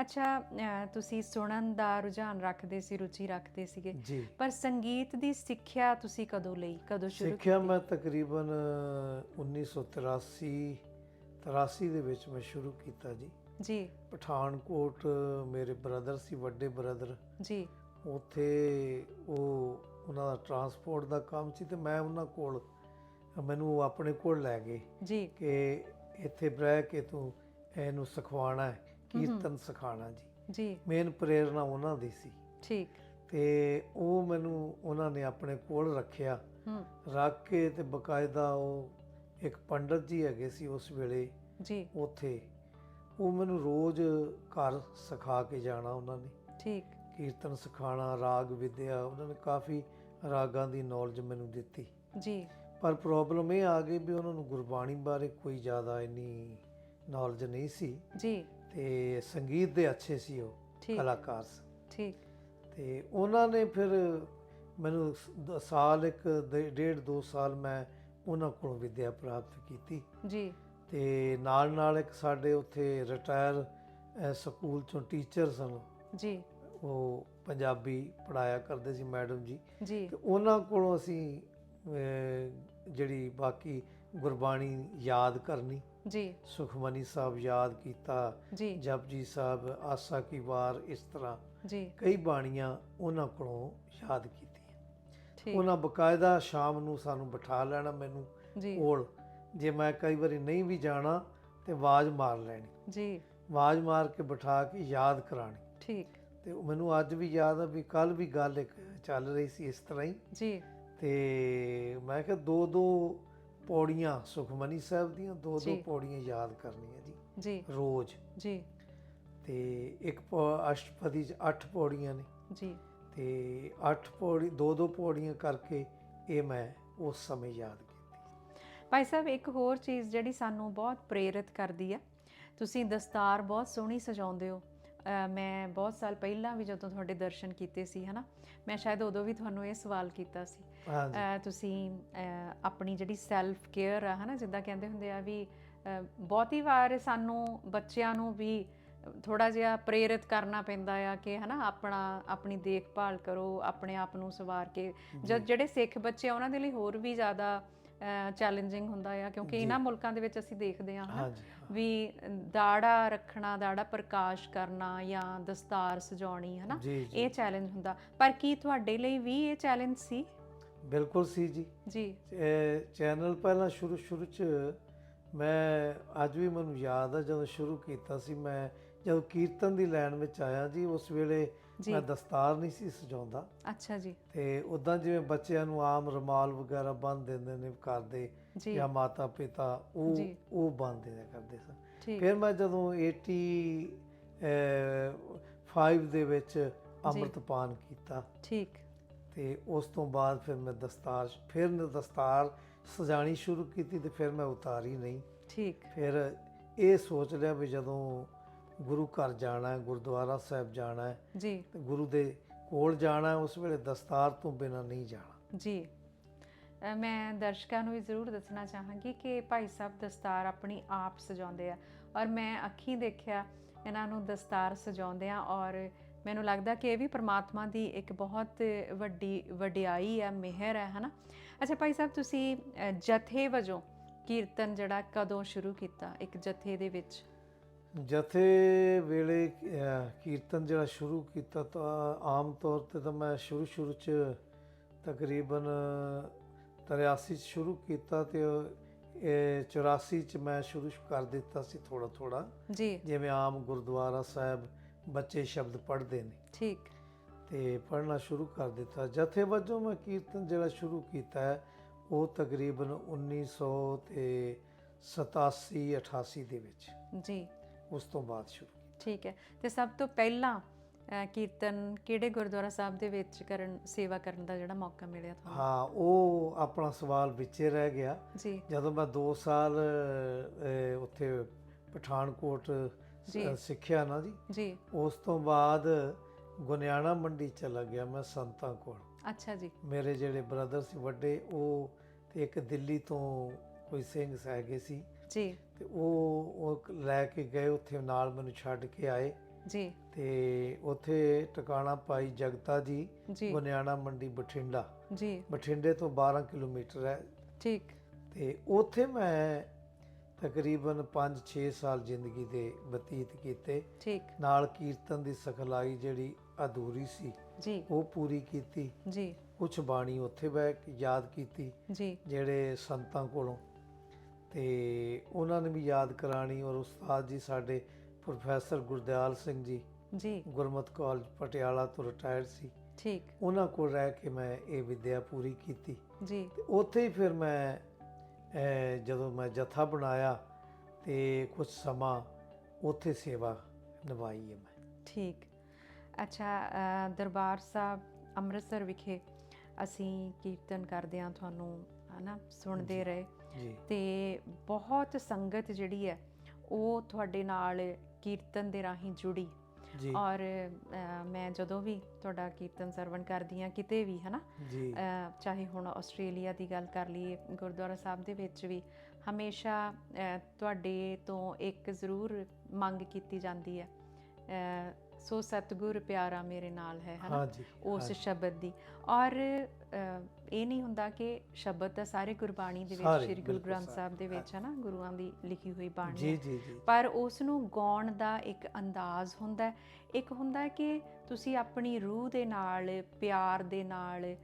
B: ਅੱਛਾ ਅਹ, ਤੁਸੀਂ ਸੁਣਨ ਦਾ ਰੁਝਾਨ ਰੱਖਦੇ ਸੀ ਰੁਚੀ ਰੱਖਦੇ ਸੀਗੇ।
A: ਜੀ।
B: ਪਰ ਸੰਗੀਤ ਦੀ ਸਿੱਖਿਆ ਤੁਸੀਂ ਕਦੋਂ ਲਈ? ਕਦੋਂ ਸ਼ੁਰੂ
A: ਸਿੱਖਿਆ ਮੈਂ ਤਕਰੀਬਨ 1983 83 ਦੇ ਵਿੱਚ ਮੈਂ ਸ਼ੁਰੂ ਕੀਤਾ ਜੀ।
B: ਜੀ।
A: ਪਠਾਨਕੋਟ ਮੇਰੇ ਬ੍ਰਦਰ ਸੀ ਵੱਡੇ ਬ੍ਰਦਰ।
B: ਜੀ।
A: ਉੱਥੇ ਉਹ ਉਹਨਾਂ ਦਾ ਟਰਾਂਸਪੋਰਟ ਦਾ ਕੰਮ ਸੀ ਤੇ ਮੈਂ ਉਹਨਾਂ ਕੋਲ ਮੈਨੂੰ ਉਹ ਆਪਣੇ ਕੋਲ ਲੈ ਗਏ
B: ਜੀ।
A: ਕਿ ਇੱਥੇ ਬਹਿ ਕੇ ਤੂੰ ਇਹਨੂੰ ਸਿਖਾਉਣਾ ਹੈ। ਕੀਰਤਨ ਸਿਖਾਉਣਾ ਜੀ।
B: ਜੀ।
A: ਮੇਨ ਪ੍ਰੇਰਣਾ ਉਹਨਾਂ ਦੀ ਸੀ।
B: ਠੀਕ।
A: ਤੇ ਉਹ ਮੈਨੂੰ ਉਹਨਾਂ ਨੇ ਆਪਣੇ ਕੋਲ ਰੱਖਿਆ। ਰੱਖ ਕੇ ਤੇ ਬਕਾਇਦਾ ਉਹ ਇੱਕ ਪੰਡਤ ਜੀ ਹੈਗੇ ਸੀ ਉਸ ਵੇਲੇ
B: ਜੀ।
A: ਉੱਥੇ। ਉਹ ਮੈਨੂੰ ਰੋਜ਼ ਘਰ ਸਿਖਾ ਕੇ ਜਾਣਾ ਉਹਨਾਂ ਨੇ।
B: ਠੀਕ।
A: ਕੀਰਤਨ ਸਿਖਾਣਾ ਰਾਗ ਵਿਦਿਆ ਉਹਨਾਂ ਨੇ ਕਾਫੀ ਰਾਗਾਂ ਦੀ ਨੌਲੇਜ ਮੈਨੂੰ ਦਿੱਤੀ।
B: ਜੀ।
A: ਪਰ ਪ੍ਰੋਬਲਮ ਇਹ ਆ ਗਈ ਵੀ ਉਹਨਾਂ ਨੂੰ ਗੁਰਬਾਣੀ ਬਾਰੇ ਕੋਈ ਜ਼ਿਆਦਾ ਇੰਨੀ ਨੌਲੇਜ ਨਹੀਂ ਸੀ।
B: ਜੀ।
A: ਤੇ ਸੰਗੀਤ ਦੇ ਅੱਛੇ ਸੀ ਉਹ
B: ਠੀਕ।
A: ਕਲਾਕਾਰ ਸੀ।
B: ਠੀਕ।
A: ਤੇ ਉਹਨਾਂ ਨੇ ਫਿਰ ਮੈਨੂੰ ਸ- ਦ- ਸਾਲ ਇੱਕ ਡੇ- ਡੇਢ ਦੋ ਸਾਲ ਮੈਂ ਉਹਨਾਂ ਕੋਲੋਂ ਵਿਦਿਆ ਪ੍ਰਾਪਤ ਕੀਤੀ।
B: ਜੀ।
A: ਤੇ ਨਾਲ ਨਾਲ ਇੱਕ ਸਾਡੇ ਉੱਥੇ ਰਿਟਾਇਰ ਸਕੂਲ ਚੋਂ ਟੀਚਰ ਸਨ।
B: ਜੀ।
A: ਉਹ ਪੰਜਾਬੀ ਪੜਾਇਆ ਕਰਦੇ ਸੀ ਮੈਡਮ ਜੀ।
B: ਜੀ।
A: ਤੇ ਉਹਨਾਂ ਕੋਲੋਂ ਅਸੀਂ ਜਿਹੜੀ ਬਾਕੀ ਗੁਰਬਾਣੀ ਯਾਦ ਕਰਨੀ।
B: ਜੀ।
A: ਸੁਖਮਨੀ ਸਾਹਿਬ ਯਾਦ ਕੀਤਾ
B: ਜੀ।
A: ਜਪਜੀ ਸਾਹਿਬ ਆਸਾ ਕੀ ਵਾਰ ਇਸ ਤਰ੍ਹਾਂ
B: ਜੀ।
A: ਕਈ ਬਾਣੀਆਂ ਉਹਨਾਂ ਕੋਲੋਂ ਯਾਦ ਕੀਤੀਆਂ।
B: ਠੀਕ।
A: ਉਹਨਾਂ ਬਕਾਇਦਾ ਸ਼ਾਮ ਨੂੰ ਸਾਨੂੰ ਬਿਠਾ ਲੈਣਾ ਮੈਨੂੰ
B: ਜੀ।
A: ਕੋਲ। ਜੇ ਮੈਂ ਕਈ ਵਾਰੀ ਨਹੀਂ ਵੀ ਜਾਣਾ ਤੇ ਆਵਾਜ਼ ਮਾਰ ਲੈਣੀ।
B: ਜੀ।
A: ਆਵਾਜ਼ ਮਾਰ ਕੇ ਬਿਠਾ ਕੇ ਯਾਦ ਕਰਾਣੀ।
B: ਠੀਕ।
A: ਤੇ ਮੈਨੂੰ ਅੱਜ ਵੀ ਯਾਦ ਆ ਵੀ ਕੱਲ ਵੀ ਗੱਲ ਇੱਕ ਚੱਲ ਰਹੀ ਸੀ ਇਸ ਤਰ੍ਹਾਂ ਹੀ।
B: ਜੀ।
A: ਤੇ ਮੈਂ ਕਿਹਾ ਦੋ ਦੋ ਪੌੜੀਆਂ ਸੁਖਮਨੀ ਸਾਹਿਬ ਦੀਆਂ ਦੋ ਦੋ
B: ਜੀ।
A: ਪੌੜੀਆਂ ਯਾਦ ਕਰਨੀਆਂ ਜੀ।
B: ਜੀ।
A: ਰੋਜ਼।
B: ਜੀ।
A: ਤੇ ਇੱਕ ਪੌ- ਅਸ਼ਟਪਦੀ ਚ ਅੱਠ ਪੌੜੀਆਂ ਨੇ।
B: ਜੀ।
A: ਤੇ ਅੱਠ ਪੌੜੀ ਦੋ ਦੋ ਪੌੜੀਆਂ ਕਰਕੇ ਇਹ ਮੈਂ ਉਸ ਸਮੇਂ ਯਾਦ ਕੀਤੀ।
B: ਭਾਈ ਸਾਹਿਬ ਇੱਕ ਹੋਰ ਚੀਜ਼ ਜਿਹੜੀ ਸਾਨੂੰ ਬਹੁਤ ਪ੍ਰੇਰਿਤ ਕਰਦੀ ਆ। ਤੁਸੀਂ ਦਸਤਾਰ ਬਹੁਤ ਸੋਹਣੀ ਸਜਾਉਂਦੇ ਹੋ। ਮੈਂ ਬਹੁਤ ਸਾਲ ਪਹਿਲਾਂ ਵੀ ਜਦੋਂ ਤੁਹਾਡੇ ਦਰਸ਼ਨ ਕੀਤੇ ਸੀ ਹਨਾ ਮੈਂ ਸ਼ਾਇਦ ਉਦੋਂ ਵੀ ਤੁਹਾਨੂੰ ਇਹ ਸਵਾਲ ਕੀਤਾ ਸੀ। ਤੁਸੀਂ ਆਪਣੀ ਜਿਹੜੀ ਸੈਲਫ ਕੇਅਰ ਆ ਹਨਾ ਜਿੱਦਾਂ ਕਹਿੰਦੇ ਹੁੰਦੇ ਆ ਵੀ ਬਹੁਤੀ ਵਾਰ ਸਾਨੂੰ ਬੱਚਿਆਂ ਨੂੰ ਵੀ ਥੋੜਾ ਜਿਹਾ ਪ੍ਰੇਰਿਤ ਕਰਨਾ ਪੈਂਦਾ ਆ ਕਿ ਹਨਾ ਆਪਣਾ ਆਪਣੀ ਦੇਖਭਾਲ ਕਰੋ ਆਪਣੇ ਆਪ ਨੂੰ ਸਵਾਰ ਕੇ। ਜਿਹੜੇ ਸਿੱਖ ਬੱਚੇ ਆ ਉਹਨਾਂ ਦੇ ਲਈ ਹੋਰ ਵੀ ਜ਼ਿਆਦਾ ਚੈਲੰਜਿੰਗ ਹੁੰਦਾ ਆ ਕਿਉਂਕਿ। ਇਹਨਾਂ ਮੁਲਕਾਂ ਦੇ ਵਿੱਚ ਅਸੀਂ ਦੇਖਦੇ ਹਾਂ। ਵੀ ਦਾੜਾ ਰੱਖਣਾ ਦਾੜਾ ਪ੍ਰਕਾਸ਼ ਕਰਨਾ ਜਾਂ ਦਸਤਾਰ ਸਜਾਉਣੀ ਹਨਾ ਇਹ ਚੈਲੰਜ ਹੁੰਦਾ। ਪਰ ਕੀ ਤੁਹਾਡੇ ਲਈ ਵੀ ਇਹ ਚੈਲੰਜ ਸੀ?
A: ਬਿਲਕੁਲ ਸੀ ਜੀ।
B: ਜੀ।
A: ਇਹ ਚੈਨਲ ਪਹਿਲਾਂ ਸ਼ੁਰੂ ਸ਼ੁਰੂ ਚ ਮੈਂ ਅੱਜ ਵੀ ਮੈਨੂੰ ਯਾਦ ਆ ਜਦੋਂ ਸ਼ੁਰੂ ਕੀਤਾ ਸੀ ਮੈਂ ਜਦੋਂ ਕੀਰਤਨ ਦੀ ਲਾਈਨ ਵਿੱਚ ਆਇਆ ਜੀ ਉਸ ਵੇਲੇ ਮੈਂ ਦਸਤਾਰ ਨਹੀਂ ਸੀ ਸਜਾਉਂਦਾ।
B: ਅੱਛਾ ਜੀ।
A: ਤੇ ਉਦਾਂ ਜਿਵੇਂ ਬੱਚਿਆਂ ਨੂੰ ਆਮ ਰਮਾਲ ਵਗੈਰਾ ਬੰਨ ਦਿੰਦੇ ਨੇ ਕਰਦੇ
B: ਜੀ।
A: ਮਾਤਾ ਪਿਤਾ ਉਹ। ਉਹ ਬੰਨਦੇ ਨੇ ਕਰਦੇ ਸਨ। ਫਿਰ ਮੈਂ ਜਦੋਂ 85 ਦੇ ਵਿੱਚ ਅੰਮ੍ਰਿਤਪਾਨ ਕੀਤਾ।
B: ਠੀਕ।
A: ਤੇ ਉਸ ਤੋਂ ਬਾਅਦ ਫਿਰ ਮੈਂ ਦਸਤਾਰ ਫਿਰ ਮੈਂ ਦਸਤਾਰ ਸਜਾਣੀ ਸ਼ੁਰੂ ਕੀਤੀ ਤੇ ਫਿਰ ਮੈਂ ਉਤਾਰੀ ਨਹੀਂ।
B: ਠੀਕ।
A: ਫਿਰ ਇਹ ਸੋਚ ਲਿਆ ਵੀ ਜਦੋਂ ਗੁਰੂ ਘਰ ਜਾਣਾ ਹੈ ਗੁਰਦੁਆਰਾ ਸਾਹਿਬ ਜਾਣਾ ਹੈ
B: ਜੀ।
A: ਤੇ ਗੁਰੂ ਦੇ ਕੋਲ ਜਾਣਾ ਹੈ ਉਸ ਵੇਲੇ ਦਸਤਾਰ ਤੋਂ ਬਿਨਾਂ ਨਹੀਂ ਜਾਣਾ।
B: ਜੀ। ਮੈਂ ਦਰਸ਼ਕਾਂ ਨੂੰ ਵੀ ਜ਼ਰੂਰ ਦੱਸਣਾ ਚਾਹਾਂਗੀ ਕਿ ਭਾਈ ਸਾਹਿਬ ਦਸਤਾਰ ਆਪਣੀ ਆਪ ਸਜਾਉਂਦੇ ਆ ਔਰ ਮੈਂ ਅੱਖੀਂ ਦੇਖਿਆ ਇਹਨਾਂ ਨੂੰ ਦਸਤਾਰ ਸਜਾਉਂਦੇ ਆ ਔਰ ਮੈਨੂੰ ਲੱਗਦਾ ਕਿ ਇਹ ਵੀ ਪ੍ਰਮਾਤਮਾ ਦੀ ਇੱਕ ਬਹੁਤ ਵੱਡੀ ਵਡਿਆਈ ਹੈ ਮਿਹਰ ਹੈ ਹਨਾ? ਅੱਛਾ ਭਾਈ ਸਾਹਿਬ ਤੁਸੀਂ ਜਥੇ ਵਜੋਂ ਕੀਰਤਨ ਜਿਹੜਾ ਕਦੋਂ ਸ਼ੁਰੂ ਕੀਤਾ ਇੱਕ ਜਥੇ ਦੇ ਵਿੱਚ?
A: ਜਥੇ ਵੇਲੇ ਕੀਰਤਨ ਜਿਹੜਾ ਸ਼ੁਰੂ ਕੀਤਾ ਤਾਂ ਆਮ ਤੌਰ ਤੇ ਤਾਂ ਮੈਂ ਸ਼ੁਰੂ ਸ਼ੁਰੂ ਚ ਤਕਰੀਬਨ 83 ਚ ਸ਼ੁਰੂ ਕੀਤਾ ਤੇ ਇਹ 84 ਚ ਮੈਂ ਸ਼ੁਰੂ ਕਰ ਦਿੱਤਾ ਸੀ ਥੋੜਾ ਥੋੜਾ
B: ਜੀ।
A: ਜਿਵੇਂ ਆਮ ਗੁਰਦੁਆਰਾ ਸਾਹਿਬ ਬੱਚੇ ਸ਼ਬਦ ਪੜ੍ਹਦੇ ਨੇ।
B: ਠੀਕ।
A: ਤੇ ਪੜ੍ਹਨਾ ਸ਼ੁਰੂ ਕਰ ਦਿੱਤਾ। ਜਥੇ ਵਜੋਂ ਮੈਂ ਕੀਰਤਨ ਜਿਹੜਾ ਸ਼ੁਰੂ ਕੀਤਾ ਹੈ ਉਹ ਤਕਰੀਬਨ 1900 ਤੇ 87 88 ਦੇ ਵਿੱਚ।
B: ਜੀ।
A: ਉਸ ਤੋਂ ਬਾਅਦ ਸ਼ੁਰੂ
B: ਠੀਕ ਹੈ। ਤੇ ਸਭ ਤੋਂ ਪਹਿਲਾਂ ਅ, ਕੀਰਤਨ ਕਿਹੜੇ ਗੁਰਦੁਆਰਾ ਸਾਹਿਬ ਦੇ ਵਿੱਚ ਕਰਨ ਸੇਵਾ ਕਰਨ ਦਾ ਜਿਹੜਾ ਮੌਕਾ ਮਿਲਿਆ ਤੁਹਾਨੂੰ?
A: ਹਾਂ ਉਹ ਆਪਣਾ ਸਵਾਲ ਵਿੱਚੇ ਰਹਿ ਗਿਆ।
B: ਜੀ।
A: ਜਦੋਂ ਮੈਂ 2 ਸਾਲ ਅਹ, ਉੱਥੇ ਪਠਾਨਕੋਟ ਸ-
B: ਜੀ।
A: ਸਿੱਖਿਆ ਨਾ ਜੀ।
B: ਜੀ।
A: ਉਸ ਤੋਂ ਬਾਅਦ ਗੁਨਿਆਣਾ ਮੰਡੀ ਚਲਾ ਗਿਆ ਮੈਂ ਸੰਤਾਂ ਕੋਲ।
B: ਅੱਛਾ ਜੀ।
A: ਮੇਰੇ ਜਿਹੜੇ ਬ੍ਰਦਰ ਸੀ ਵੱਡੇ ਉਹ ਤੇ ਇੱਕ ਦਿੱਲੀ ਤੋਂ ਕੋਈ ਸਿੰਘ ਹੈਗੇ ਸੀ।
B: ਜੀ।
A: ਤੇ ਉਹ ਉਹ ਲੈ ਕੇ ਗਏ ਉੱਥੇ ਨਾਲ ਮੈਨੂੰ ਛੱਡ ਕੇ ਆਏ।
B: ਜੀ।
A: ਤੇ ਉੱਥੇ ਟਿਕਾਣਾ ਪਾਈ ਜਗਤਾ ਜੀ ਗੁਨਿਆਣਾ ਮੰਡੀ ਬਠਿੰਡਾ।
B: ਜੀ।
A: ਬਠਿੰਡੇ ਤੋਂ 12 ਕਿਲੋਮੀਟਰ ਹੈ।
B: ਠੀਕ।
A: ਤੇ ਉੱਥੇ ਮੈਂ ਤਕਰੀਬਨ 5-6 ਸਾਲ ਜ਼ਿੰਦਗੀ ਦੇ ਬਤੀਤ ਕੀਤੇ।
B: ਠੀਕ।
A: ਨਾਲ ਕੀਰਤਨ ਦੀ ਸਿਖਲਾਈ ਜਿਹੜੀ ਅਧੂਰੀ ਸੀ
B: ਜੀ।
A: ਉਹ ਪੂਰੀ ਕੀਤੀ।
B: ਜੀ।
A: ਕੁਝ ਬਾਣੀ ਉੱਥੇ ਬਹਿ ਕੇ ਯਾਦ ਕੀਤੀ।
B: ਜੀ।
A: ਜਿਹੜੇ ਸੰਤਾਂ ਕੋਲੋਂ ਤੇ ਉਹਨਾਂ ਨੇ ਵੀ ਯਾਦ ਕਰਾਣੀ ਔਰ ਉਸਤਾਦ ਜੀ ਸਾਡੇ ਪ੍ਰੋਫੈਸਰ ਗੁਰਦਿਆਲ ਸਿੰਘ ਜੀ
B: ਜੀ।
A: ਗੁਰਮਤ ਕਾਲਜ ਪਟਿਆਲਾ ਤੋਂ ਰਿਟਾਇਰਡ ਸੀ।
B: ਠੀਕ।
A: ਉਹਨਾਂ ਕੋਲ ਰਹਿ ਕੇ ਮੈਂ ਇਹ ਵਿਦਿਆ ਪੂਰੀ ਕੀਤੀ।
B: ਜੀ।
A: ਤੇ ਉੱਥੇ ਹੀ ਫਿਰ ਮੈਂ ਜਦੋਂ ਮੈਂ ਜਥਾ ਬਣਾਇਆ ਤੇ ਕੁਝ ਸਮਾਂ ਉੱਥੇ ਸੇਵਾ ਨਿਭਾਈ ਹੈ ਮੈਂ।
B: ਠੀਕ। ਅੱਛਾ ਦਰਬਾਰ ਸਾਹਿਬ ਅੰਮ੍ਰਿਤਸਰ ਵਿਖੇ ਅਸੀਂ ਕੀਰਤਨ ਕਰਦੇ ਆ ਤੁਹਾਨੂੰ ਹਨਾ ਸੁਣਦੇ। ਰਹੇ। ਤੇ ਬਹੁਤ ਸੰਗਤ ਜਿਹੜੀ ਹੈ ਉਹ ਤੁਹਾਡੇ ਨਾਲ ਕੀਰਤਨ ਦੇ ਰਾਹੀਂ ਜੁੜੀ।
A: ਜੀ।
B: ਔਰ ਮੈਂ ਜਦੋਂ ਵੀ ਤੁਹਾਡਾ ਕੀਰਤਨ ਸਰਵਣ ਕਰਦੀ ਆ ਕਿਤੇ ਵੀ ਹਨਾ? ਚਾਹੇ ਹੁਣ ਆਸਟ੍ਰੇਲੀਆ ਦੀ ਗੱਲ ਕਰ ਲਈਏ ਗੁਰਦੁਆਰਾ ਸਾਹਿਬ ਦੇ ਵਿੱਚ ਵੀ ਹਮੇਸ਼ਾ ਤੁਹਾਡੇ ਤੋਂ ਇੱਕ ਜ਼ਰੂਰ ਮੰਗ ਕੀਤੀ ਜਾਂਦੀ ਹੈ। ਸੋ ਸਤਿਗੁਰ ਪਿਆਰਾ ਮੇਰੇ ਨਾਲ ਹੈ ਹਨਾ? ਉਸ। ਸ਼ਬਦ ਦੀ। ਔਰ ਇਹ ਨਹੀਂ ਹੁੰਦਾ ਕਿ ਸ਼ਬਦ ਤਾਂ ਸਾਰੇ ਗੁਰਬਾਣੀ ਦੇ ਵਿੱਚ
A: ਸਾਰੇ,
B: ਗੁਰੂ ਗ੍ਰੰਥ ਸਾਹਿਬ ਦੇ ਵਿੱਚ ਹੈ ਨਾ ਗੁਰੂਆਂ ਦੀ ਲਿਖੀ ਹੋਈ ਬਾਣੀ ਪਰ ਉਸ ਨੂੰ ਗਾਉਣ ਦਾ ਇੱਕ ਅੰਦਾਜ਼ ਹੁੰਦਾ। ਇੱਕ ਹੁੰਦਾ ਹੈ ਕਿ ਤੁਸੀਂ ਆਪਣੀ ਰੂਹ ਦੇ ਨਾਲ ਪਿਆਰ ਦੇ ਨਾਲ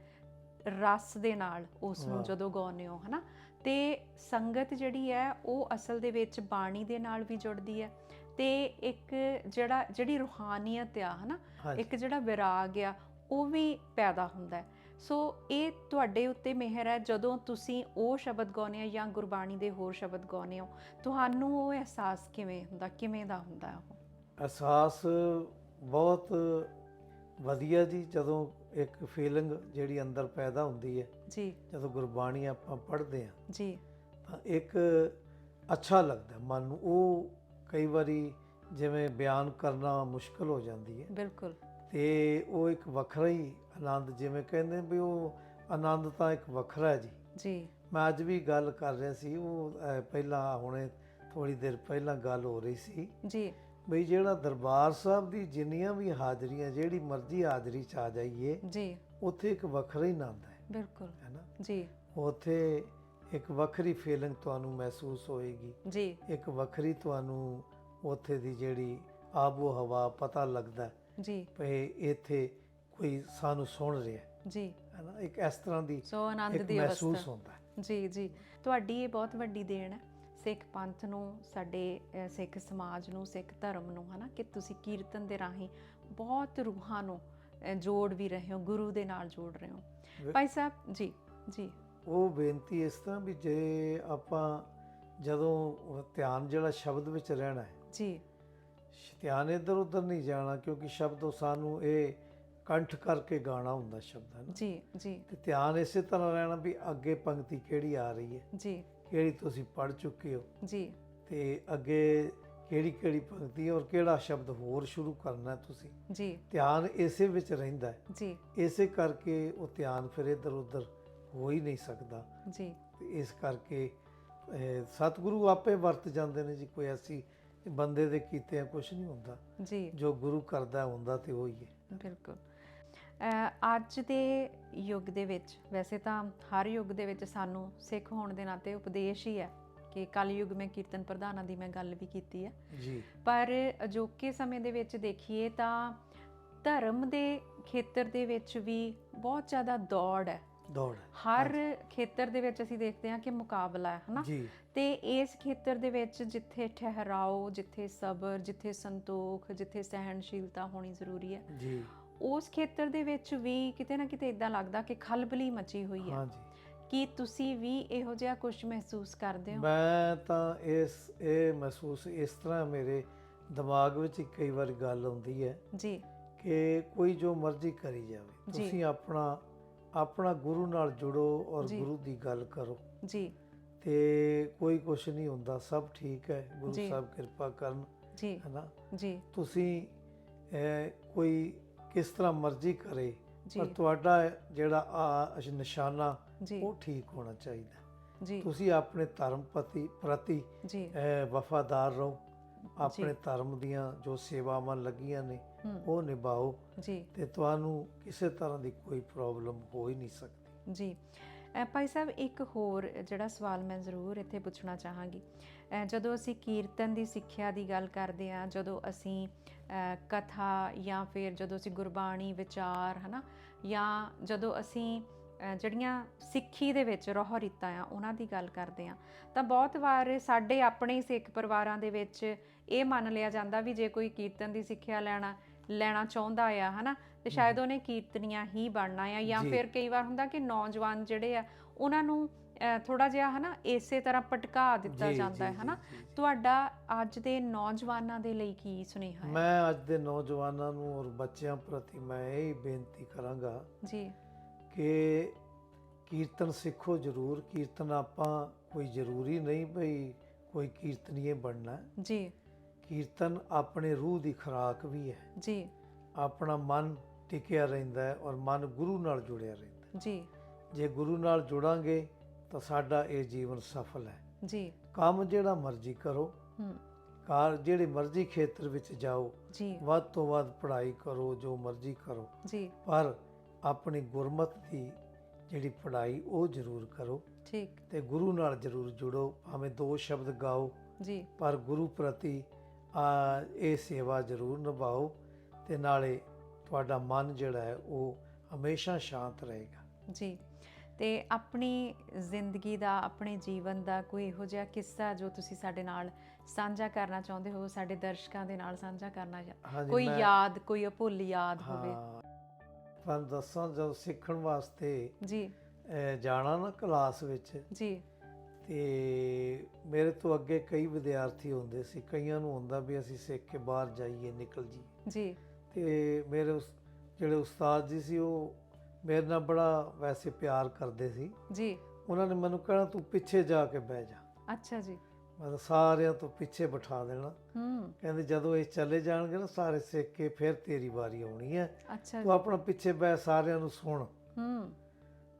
B: ਰਸ ਦੇ ਨਾਲ ਉਸ ਨੂੰ। ਜਦੋਂ ਗਾਉਂਦੇ ਹੋ ਹਨਾ? ਤੇ ਸੰਗਤ ਜਿਹੜੀ ਹੈ ਉਹ ਅਸਲ ਦੇ ਵਿੱਚ ਬਾਣੀ ਦੇ ਨਾਲ ਵੀ ਜੁੜਦੀ ਹੈ। ਤੇ ਇੱਕ ਜਿਹੜਾ ਜਿਹੜੀ ਰੂਹਾਨੀਅਤ ਆ ਹਨਾ ਇੱਕ ਜਿਹੜਾ ਵਿਰਾਗ ਆ ਉਹ ਵੀ ਪੈਦਾ ਹੁੰਦਾ ਹੈ। ਸੋ ਇਹ ਤੁਹਾਡੇ ਉੱਤੇ ਮਿਹਰ ਹੈ ਜਦੋਂ ਤੁਸੀਂ ਉਹ ਸ਼ਬਦ ਗਾਉਂਦੇ ਹੋ ਜਾਂ ਗੁਰਬਾਣੀ ਦੇ ਹੋਰ ਸ਼ਬਦ ਗਾਉਂਦੇ ਹੋ ਤੁਹਾਨੂੰ ਉਹ ਅਹਿਸਾਸ ਕਿਵੇਂ ਹੁੰਦਾ ਕਿਵੇਂ ਦਾ ਹੁੰਦਾ ਉਹ?
A: ਅਹਿਸਾਸ ਬਹੁਤ ਵਧੀਆ ਜੀ ਜਦੋਂ ਇੱਕ ਫੀਲਿੰਗ ਜਿਹੜੀ ਅੰਦਰ ਪੈਦਾ ਹੁੰਦੀ ਹੈ।
B: ਜੀ।
A: ਜਦੋਂ ਗੁਰਬਾਣੀ ਆਪਾਂ ਪੜ੍ਹਦੇ ਹਾਂ।
B: ਜੀ।
A: ਤਾਂ ਇੱਕ ਅੱਛਾ ਲੱਗਦਾ ਮਨ ਨੂੰ ਉਹ ਕਈ ਵਾਰੀ ਜਿਵੇਂ ਬਿਆਨ ਕਰਨਾ ਮੁਸ਼ਕਲ ਹੋ ਜਾਂਦੀ ਹੈ।
B: ਬਿਲਕੁਲ।
A: ਤੇ ਉਹ ਇੱਕ ਵੱਖਰਾ ਹੀ ਆਨੰਦ ਜਿਵੇਂ ਕਹਿੰਦੇ ਵੀ ਉਹ ਆਨੰਦ ਤਾਂ ਇੱਕ ਵੱਖਰਾ ਹੈ ਜੀ।
B: ਜੀ।
A: ਮੈਂ ਅੱਜ ਵੀ ਗੱਲ ਕਰ ਰਿਹਾ ਸੀ ਉਹ ਅਹ, ਪਹਿਲਾਂ ਹੁਣੇ ਥੋੜੀ ਦੇਰ ਪਹਿਲਾਂ ਗੱਲ ਹੋ ਰਹੀ ਸੀ।
B: ਜੀ।
A: ਬਈ ਜਿਹੜਾ ਦਰਬਾਰ ਸਾਹਿਬ ਦੀ ਜਿੰਨੀਆਂ ਵੀ ਹਾਜ਼ਰੀਆਂ ਜਿਹੜੀ ਮਰਜ਼ੀ ਹਾਜ਼ਰੀ ਚ ਆ ਜਾਈਏ
B: ਜੀ।
A: ਉੱਥੇ ਇੱਕ ਵੱਖਰਾ ਹੀ ਆਨੰਦ ਹੈ।
B: ਬਿਲਕੁਲ।
A: ਹੈਨਾ
B: ਜੀ।
A: ਉੱਥੇ ਇੱਕ ਵੱਖਰੀ ਫੀਲਿੰਗ ਤੁਹਾਨੂੰ ਮਹਿਸੂਸ ਹੋਏਗੀ।
B: ਜੀ।
A: ਇੱਕ ਵੱਖਰੀ ਤੁਹਾਨੂੰ ਉੱਥੇ ਦੀ ਜਿਹੜੀ ਆਬੋ ਹਵਾ ਪਤਾ ਲੱਗਦਾ
B: ਜੀ।
A: ਵੀ ਇੱਥੇ ਕੋਈ ਸਾਨੂੰ ਸੁਣ ਰਿਹਾ
B: ਜੀ।
A: ਹੈਨਾ? ਇੱਕ ਇਸ ਤਰ੍ਹਾਂ ਦੀ
B: ਸੋ ਆਨੰਦ ਦੀ
A: ਮਹਿਸੂਸ ਹੁੰਦਾ
B: ਜੀ ਜੀ। ਤੁਹਾਡੀ ਇਹ ਬਹੁਤ ਵੱਡੀ ਦੇਣ ਹੈ। ਸਿੱਖ ਪੰਥ ਨੂੰ ਸਾਡੇ ਸਿੱਖ ਸਮਾਜ ਨੂੰ ਸਿੱਖ ਧਰਮ ਨੂੰ ਹਨਾ ਕਿ ਤੁਸੀਂ ਕੀਰਤਨ ਦੇ ਰਾਹੀਂ ਬਹੁਤ ਰੂਹਾਂ ਨੂੰ ਜੋੜ ਵੀ ਰਹੇ ਹੋ ਗੁਰੂ ਦੇ ਨਾਲ ਜੋੜ ਰਹੇ ਹੋ। ਭਾਈ ਸਾਹਿਬ ਜੀ ਜੀ।
A: ਉਹ ਬੇਨਤੀ ਇਸ ਤਰ੍ਹਾਂ ਵੀ ਜੇ ਆਪਾਂ ਜਦੋਂ ਧਿਆਨ ਜਿਹੜਾ ਸ਼ਬਦ ਵਿੱਚ ਰਹਿਣਾ ਹੈ
B: ਜੀ।
A: ਧਿਆਨ ਇੱਧਰ ਉੱਧਰ ਨਹੀਂ ਜਾਣਾ ਕਿਉਂਕਿ ਸ਼ਬਦ ਉਹ ਸਾਨੂੰ ਇਹ ਕੰਠ ਕਰਕੇ ਗਾਣਾ ਹੁੰਦਾ ਸ਼ਬਦ ਹੈ ਨਾ?
B: ਜੀ ਜੀ।
A: ਤੇ ਧਿਆਨ ਇਸੇ ਤਰ੍ਹਾਂ ਰਹਿਣਾ ਵੀ ਅੱਗੇ ਪੰਕਤੀ ਕਿਹੜੀ ਆ ਰਹੀ ਹੈ?
B: ਜੀ।
A: ਕਿਹੜੀ ਤੁਸੀਂ ਪੜ੍ਹ ਚੁੱਕੇ ਹੋ?
B: ਜੀ।
A: ਤੇ ਅੱਗੇ ਕਿਹੜੀ ਕਿਹੜੀ ਪੰਕਤੀ ਔਰ ਕਿਹੜਾ ਸ਼ਬਦ ਹੋਰ ਸ਼ੁਰੂ ਕਰਨਾ ਤੁਸੀਂ?
B: ਜੀ।
A: ਧਿਆਨ ਇਸੇ ਵਿੱਚ ਰਹਿੰਦਾ ਹੈ।
B: ਜੀ।
A: ਇਸੇ ਕਰਕੇ ਉਹ ਧਿਆਨ ਫਿਰ ਇੱਧਰ ਉੱਧਰ ਹੋ ਹੀ ਨਹੀਂ ਸਕਦਾ।
B: ਜੀ।
A: ਤੇ ਇਸ ਕਰਕੇ ਸਤਿਗੁਰੂ ਆਪੇ ਵਰਤ ਜਾਂਦੇ ਨੇ ਜੀ ਕੋਈ ਐਸੀ ਬੰਦੇ ਦੇ ਕੀਤੇ ਕੁਝ ਨਹੀਂ ਹੁੰਦਾ।
B: ਜੀ।
A: ਜੋ ਗੁਰੂ ਕਰਦਾ ਹੁੰਦਾ ਤੇ ਉਹ ਹੀ ਹੈ।
B: ਬਿਲਕੁਲ। ਅੱਜ ਦੇ ਯੁੱਗ ਦੇ ਵਿੱਚ ਵੈਸੇ ਤਾਂ ਹਰ ਯੁੱਗ ਦੇ ਵਿੱਚ ਸਾਨੂੰ ਸਿੱਖ ਹੋਣ ਦੇ ਨਾਤੇ ਉਪਦੇਸ਼ ਹੀ ਹੈ ਕਿ ਕਲਯੁੱਗ ਮੈਂ ਕੀਰਤਨ ਪ੍ਰਧਾਨਾਂ ਦੀ ਮੈਂ ਗੱਲ ਵੀ ਕੀਤੀ ਹੈ।
A: ਜੀ।
B: ਪਰ ਅਜੋਕੇ ਸਮੇਂ ਦੇ ਵਿੱਚ ਦੇਖੀਏ ਤਾਂ ਧਰਮ ਦੇ ਖੇਤਰ ਦੇ ਵਿੱਚ ਵੀ ਬਹੁਤ ਜ਼ਿਆਦਾ ਦੌੜ ਹੈ।
A: ਦੌੜ
B: ਹਰ ਖੇਤਰ ਦੇ ਵਿੱਚ ਅਸੀਂ ਦੇਖਦੇ ਹਾਂ ਕਿ ਮੁਕਾਬਲਾ ਹੈ ਹਨਾ? ਤੇ ਇਸ ਖੇਤਰ ਦੇ ਵਿੱਚ ਜਿੱਥੇ ਠਹਿਰਾਓ ਜਿੱਥੇ ਸਬਰ ਜਿੱਥੇ ਸੰਤੋਖ ਜਿੱਥੇ ਸਹਿਣਸ਼ੀਲਤਾ ਹੋਣੀ ਜ਼ਰੂਰੀ ਹੈ
A: ਜੀ।
B: ਉਸ ਖੇਤਰ ਦੇ ਵਿੱਚ ਵੀ ਕਿਤੇ ਨਾ ਕਿਤੇ ਇਦਾਂ ਲੱਗਦਾ ਕਿ ਖਲਬਲੀ ਮਚੀ ਹੋਈ ਹੈ।
A: ਹਾਂ ਜੀ
B: ਕੀ ਤੁਸੀਂ ਵੀ ਇਹੋ ਜਿਹਾ ਕੁਝ ਮਹਿਸੂਸ ਕਰਦੇ ਹੋ?
A: ਮੈਂ ਤਾਂ ਇਸ ਇਹ ਮਹਿਸੂਸ ਇਸ ਤਰ੍ਹਾਂ ਮੇਰੇ ਦਿਮਾਗ ਵਿੱਚ ਕਈ ਵਾਰ ਗੱਲ ਆਉਂਦੀ ਹੈ
B: ਜੀ।
A: ਕਿ ਕੋਈ ਜੋ ਮਰਜ਼ੀ ਕਰੀ ਜਾਵੇ। ਤੁਸੀਂ ਆਪਣਾ ਆਪਣਾ ਗੁਰੂ ਨਾਲ ਜੁੜੋ ਔਰ
B: ਜੀ।
A: ਗੁਰੂ ਦੀ ਗੱਲ ਕਰੋ।
B: ਜੀ।
A: ਤੇ ਕੋਈ ਕੁਛ ਨਹੀਂ ਹੁੰਦਾ ਸਭ ਠੀਕ ਹੈ ਗੁਰੂ
B: ਜੀ।
A: ਸਾਹਿਬ ਕਿਰਪਾ ਕਰਨ
B: ਜੀ।
A: ਹੈਨਾ?
B: ਜੀ।
A: ਤੁਸੀਂ ਅਹ, ਕੋਈ ਕਿਸ ਤਰ੍ਹਾਂ ਮਰਜ਼ੀ ਕਰੇ
B: ਜੀ।
A: ਪਰ ਤੁਹਾਡਾ ਜਿਹੜਾ ਆ ਨਿਸ਼ਾਨਾ
B: ਜੀ।
A: ਉਹ ਠੀਕ ਹੋਣਾ ਚਾਹੀਦਾ।
B: ਜੀ।
A: ਤੁਸੀਂ ਆਪਣੇ ਧਰਮ ਪਤੀ ਪ੍ਰਤੀ
B: ਜੀ।
A: ਅਹ, ਵਫਾਦਾਰ ਰਹੋ। ਆਪਣੇ ਧਰਮ ਦੀਆਂ ਜੋ ਸੇਵਾਵਾਂ ਲੱਗੀਆਂ ਨੇ ਉਹ ਨਿਭਾਓ
B: ਜੀ।
A: ਤੇ ਤੁਹਾਨੂੰ ਕਿਸੇ ਤਰ੍ਹਾਂ ਦੀ ਕੋਈ ਪ੍ਰੋਬਲਮ ਹੋ ਹੀ ਨਹੀਂ ਸਕਦੀ।
B: ਜੀ। ਭਾਈ ਸਾਹਿਬ ਇੱਕ ਹੋਰ ਜਿਹੜਾ ਸਵਾਲ ਮੈਂ ਜ਼ਰੂਰ ਇੱਥੇ ਪੁੱਛਣਾ ਚਾਹਾਂਗੀ। ਜਦੋਂ ਅਸੀਂ ਕੀਰਤਨ ਦੀ ਸਿੱਖਿਆ ਦੀ ਗੱਲ ਕਰਦੇ ਹਾਂ ਜਦੋਂ ਅਸੀਂ ਕਥਾ ਜਾਂ ਫਿਰ ਜਦੋਂ ਅਸੀਂ ਗੁਰਬਾਣੀ ਵਿਚਾਰ ਹਨਾ ਜਾਂ ਜਦੋਂ ਅਸੀਂ ਜਿਹੜੀਆਂ ਸਿੱਖੀ ਦੇ ਵਿੱਚ ਰੋਹ ਰੀਤਾਂ ਆ ਉਹਨਾਂ ਦੀ ਗੱਲ ਕਰਦੇ ਆ ਤਾਂ ਬਹੁਤ ਵਾਰ ਸਾਡੇ ਆਪਣੇ ਸਿੱਖ ਪਰਿਵਾਰਾਂ ਦੇ ਵਿੱਚ ਇਹ ਮੰਨ ਲਿਆ ਜਾਂਦਾ ਵੀ ਜੇ ਕੋਈ ਕੀਰਤਨ ਦੀ ਸਿੱਖਿਆ ਲੈਣਾ ਲੈਣਾ ਚਾਹੁੰਦਾ ਆ ਹਨਾ ਤੇ ਸ਼ਾਇਦ ਉਹਨੇ ਕੀਰਤਨੀਆਂ ਹੀ ਬਣਨਾ ਆ ਜਾਂ। ਫਿਰ ਕਈ ਵਾਰ ਹੁੰਦਾ ਕਿ ਨੌਜਵਾਨ ਜਿਹੜੇ ਆ ਉਹਨਾਂ ਨੂੰ ਥੋੜਾ ਜਿਹਾ ਹਨਾ ਇਸੇ ਤਰ੍ਹਾਂ ਪਟਕਾ ਦਿੱਤਾ ਜਾਂਦਾ ਹੈ ਹਨਾ। ਤੁਹਾਡਾ ਅੱਜ ਦੇ ਨੌਜਵਾਨਾਂ ਦੇ ਲਈ ਕੀ ਸੁਨੇਹਾ ਹੈ
A: ਮੈਂ ਅੱਜ ਦੇ ਨੌਜਵਾਨਾਂ ਨੂੰ ਔਰ ਬੱਚਿਆਂ ਪ੍ਰਤੀ ਮੈਂ ਇਹ ਹੀ ਬੇਨਤੀ ਕਰਾਂਗਾ
B: ਜੀ
A: ਕਿ ਕੀਰਤਨ ਸਿੱਖੋ ਜ਼ਰੂਰ ਕੀਰਤਨ ਆਪਾਂ ਕੋਈ ਜ਼ਰੂਰੀ ਨਹੀਂ ਭਈ ਕੋਈ ਕੀਰਤਨੀਏ ਬਣਨਾ।
B: ਜੀ
A: ਕੀਰਤਨ ਆਪਣੇ ਰੂਹ ਦੀ ਖੁਰਾਕ ਵੀ ਹੈ।
B: ਜੀ।
A: ਆਪਣਾ ਮਨ ਟਿਕਿਆ ਰਹਿੰਦਾ ਹੈ ਔਰ ਮਨ ਗੁਰੂ ਨਾਲ ਜੁੜਿਆ ਰਹਿੰਦਾ ਹੈ।
B: ਜੀ।
A: ਜੇ ਗੁਰੂ ਨਾਲ ਜੁੜਾਂਗੇ ਤਾਂ ਸਾਡਾ ਇਹ ਜੀਵਨ ਸਫਲ ਹੈ।
B: ਜੀ।
A: ਕੰਮ ਜਿਹੜਾ ਮਰਜ਼ੀ ਕਰੋ।
B: ਹੂੰ।
A: ਕਾਰ ਜਿਹੜੇ ਮਰਜ਼ੀ ਖੇਤਰ ਵਿੱਚ ਜਾਓ।
B: ਜੀ।
A: ਵੱਧ ਤੋਂ ਵੱਧ ਪੜ੍ਹਾਈ ਕਰੋ ਜੋ ਮਰਜ਼ੀ ਕਰੋ।
B: ਜੀ।
A: ਪਰ ਆਪਣੀ ਗੁਰਮਤ ਦੀ ਜਿਹੜੀ ਪੜ੍ਹਾਈ ਉਹ ਜ਼ਰੂਰ ਕਰੋ।
B: ਠੀਕ।
A: ਤੇ ਗੁਰੂ ਨਾਲ ਜ਼ਰੂਰ ਜੁੜੋ। ਭਾਵੇਂ ਦੋ ਸ਼ਬਦ ਗਾਓ।
B: ਜੀ।
A: ਪਰ ਗੁਰੂ ਪ੍ਰਤੀ ਆ ਇਹ ਸੇਵਾ ਜ਼ਰੂਰ ਨਿਭਾਓ ਤੇ ਨਾਲੇ ਤੁਹਾਡਾ ਮਨ ਜਿਹੜਾ ਹੈ ਉਹ ਹਮੇਸ਼ਾ ਸ਼ਾਂਤ ਰਹੇਗਾ।
B: ਜੀ ਤੇ ਆਪਣੀ ਜ਼ਿੰਦਗੀ ਦਾ ਆਪਣੇ ਜੀਵਨ ਦਾ ਕੋਈ ਇਹੋ ਜਿਹਾ ਕਿੱਸਾ ਜੋ ਤੁਸੀਂ ਸਾਡੇ ਨਾਲ ਸਾਂਝਾ ਕਰਨਾ ਚਾਹੁੰਦੇ ਹੋ ਸਾਡੇ ਦਰਸ਼ਕਾਂ ਦੇ ਨਾਲ ਸਾਂਝਾ ਕਰਨਾ ਕੋਈ ਯਾਦ ਕੋਈ ਅਭੁੱਲ ਯਾਦ ਹੋਵੇ?
A: ਹਾਂ ਤੁਹਾਨੂੰ ਦੱਸਾਂ ਜਦੋਂ ਸਿੱਖਣ ਵਾਸਤੇ
B: ਜੀ।
A: ਜਾਣਾ ਨਾ ਕਲਾਸ ਵਿੱਚ
B: ਜੀ।
A: ਤੇ ਮੇਰੇ ਤੋਂ ਅੱਗੇ ਕਈ ਵਿਦਿਆਰਥੀ ਹੁੰਦੇ ਸੀ ਕਈਆਂ ਨੂੰ ਹੁੰਦਾ ਵੀ ਅਸੀਂ ਸਿੱਖ ਕੇ ਬਾਹਰ ਜਾਈਏ ਨਿਕਲ ਜੀ
B: ਜੀ।
A: ਤੇ ਮੇਰੇ ਉਸ ਜਿਹੜੇ ਉਸਤਾਦ ਜੀ ਸੀ ਉਹ ਮੇਰੇ ਨਾਲ ਬੜਾ ਵੈਸੇ ਪਿਆਰ ਕਰਦੇ ਸੀ।
B: ਜੀ।
A: ਉਹਨਾਂ ਨੇ ਮੈਨੂੰ ਕਹਿਣਾ ਤੂੰ ਪਿੱਛੇ ਜਾ ਕੇ ਬਹਿ ਜਾ।
B: ਅੱਛਾ ਜੀ।
A: ਮੈਂ ਤਾਂ ਸਾਰਿਆਂ ਤੋਂ ਪਿੱਛੇ ਬਿਠਾ ਦੇਣਾ।
B: ਹੂੰ।
A: ਕਹਿੰਦੇ ਜਦੋਂ ਇਹ ਚਲੇ ਜਾਣਗੇ ਨਾ ਸਾਰੇ ਸਿੱਖ ਕੇ ਫਿਰ ਤੇਰੀ ਵਾਰੀ ਆਉਣੀ ਹੈ।
B: ਅੱਛਾ
A: ਤੂੰ ਆਪਣਾ ਪਿੱਛੇ ਬਹਿ ਸਾਰਿਆਂ ਨੂੰ ਸੁਣ।
B: ਹੂੰ।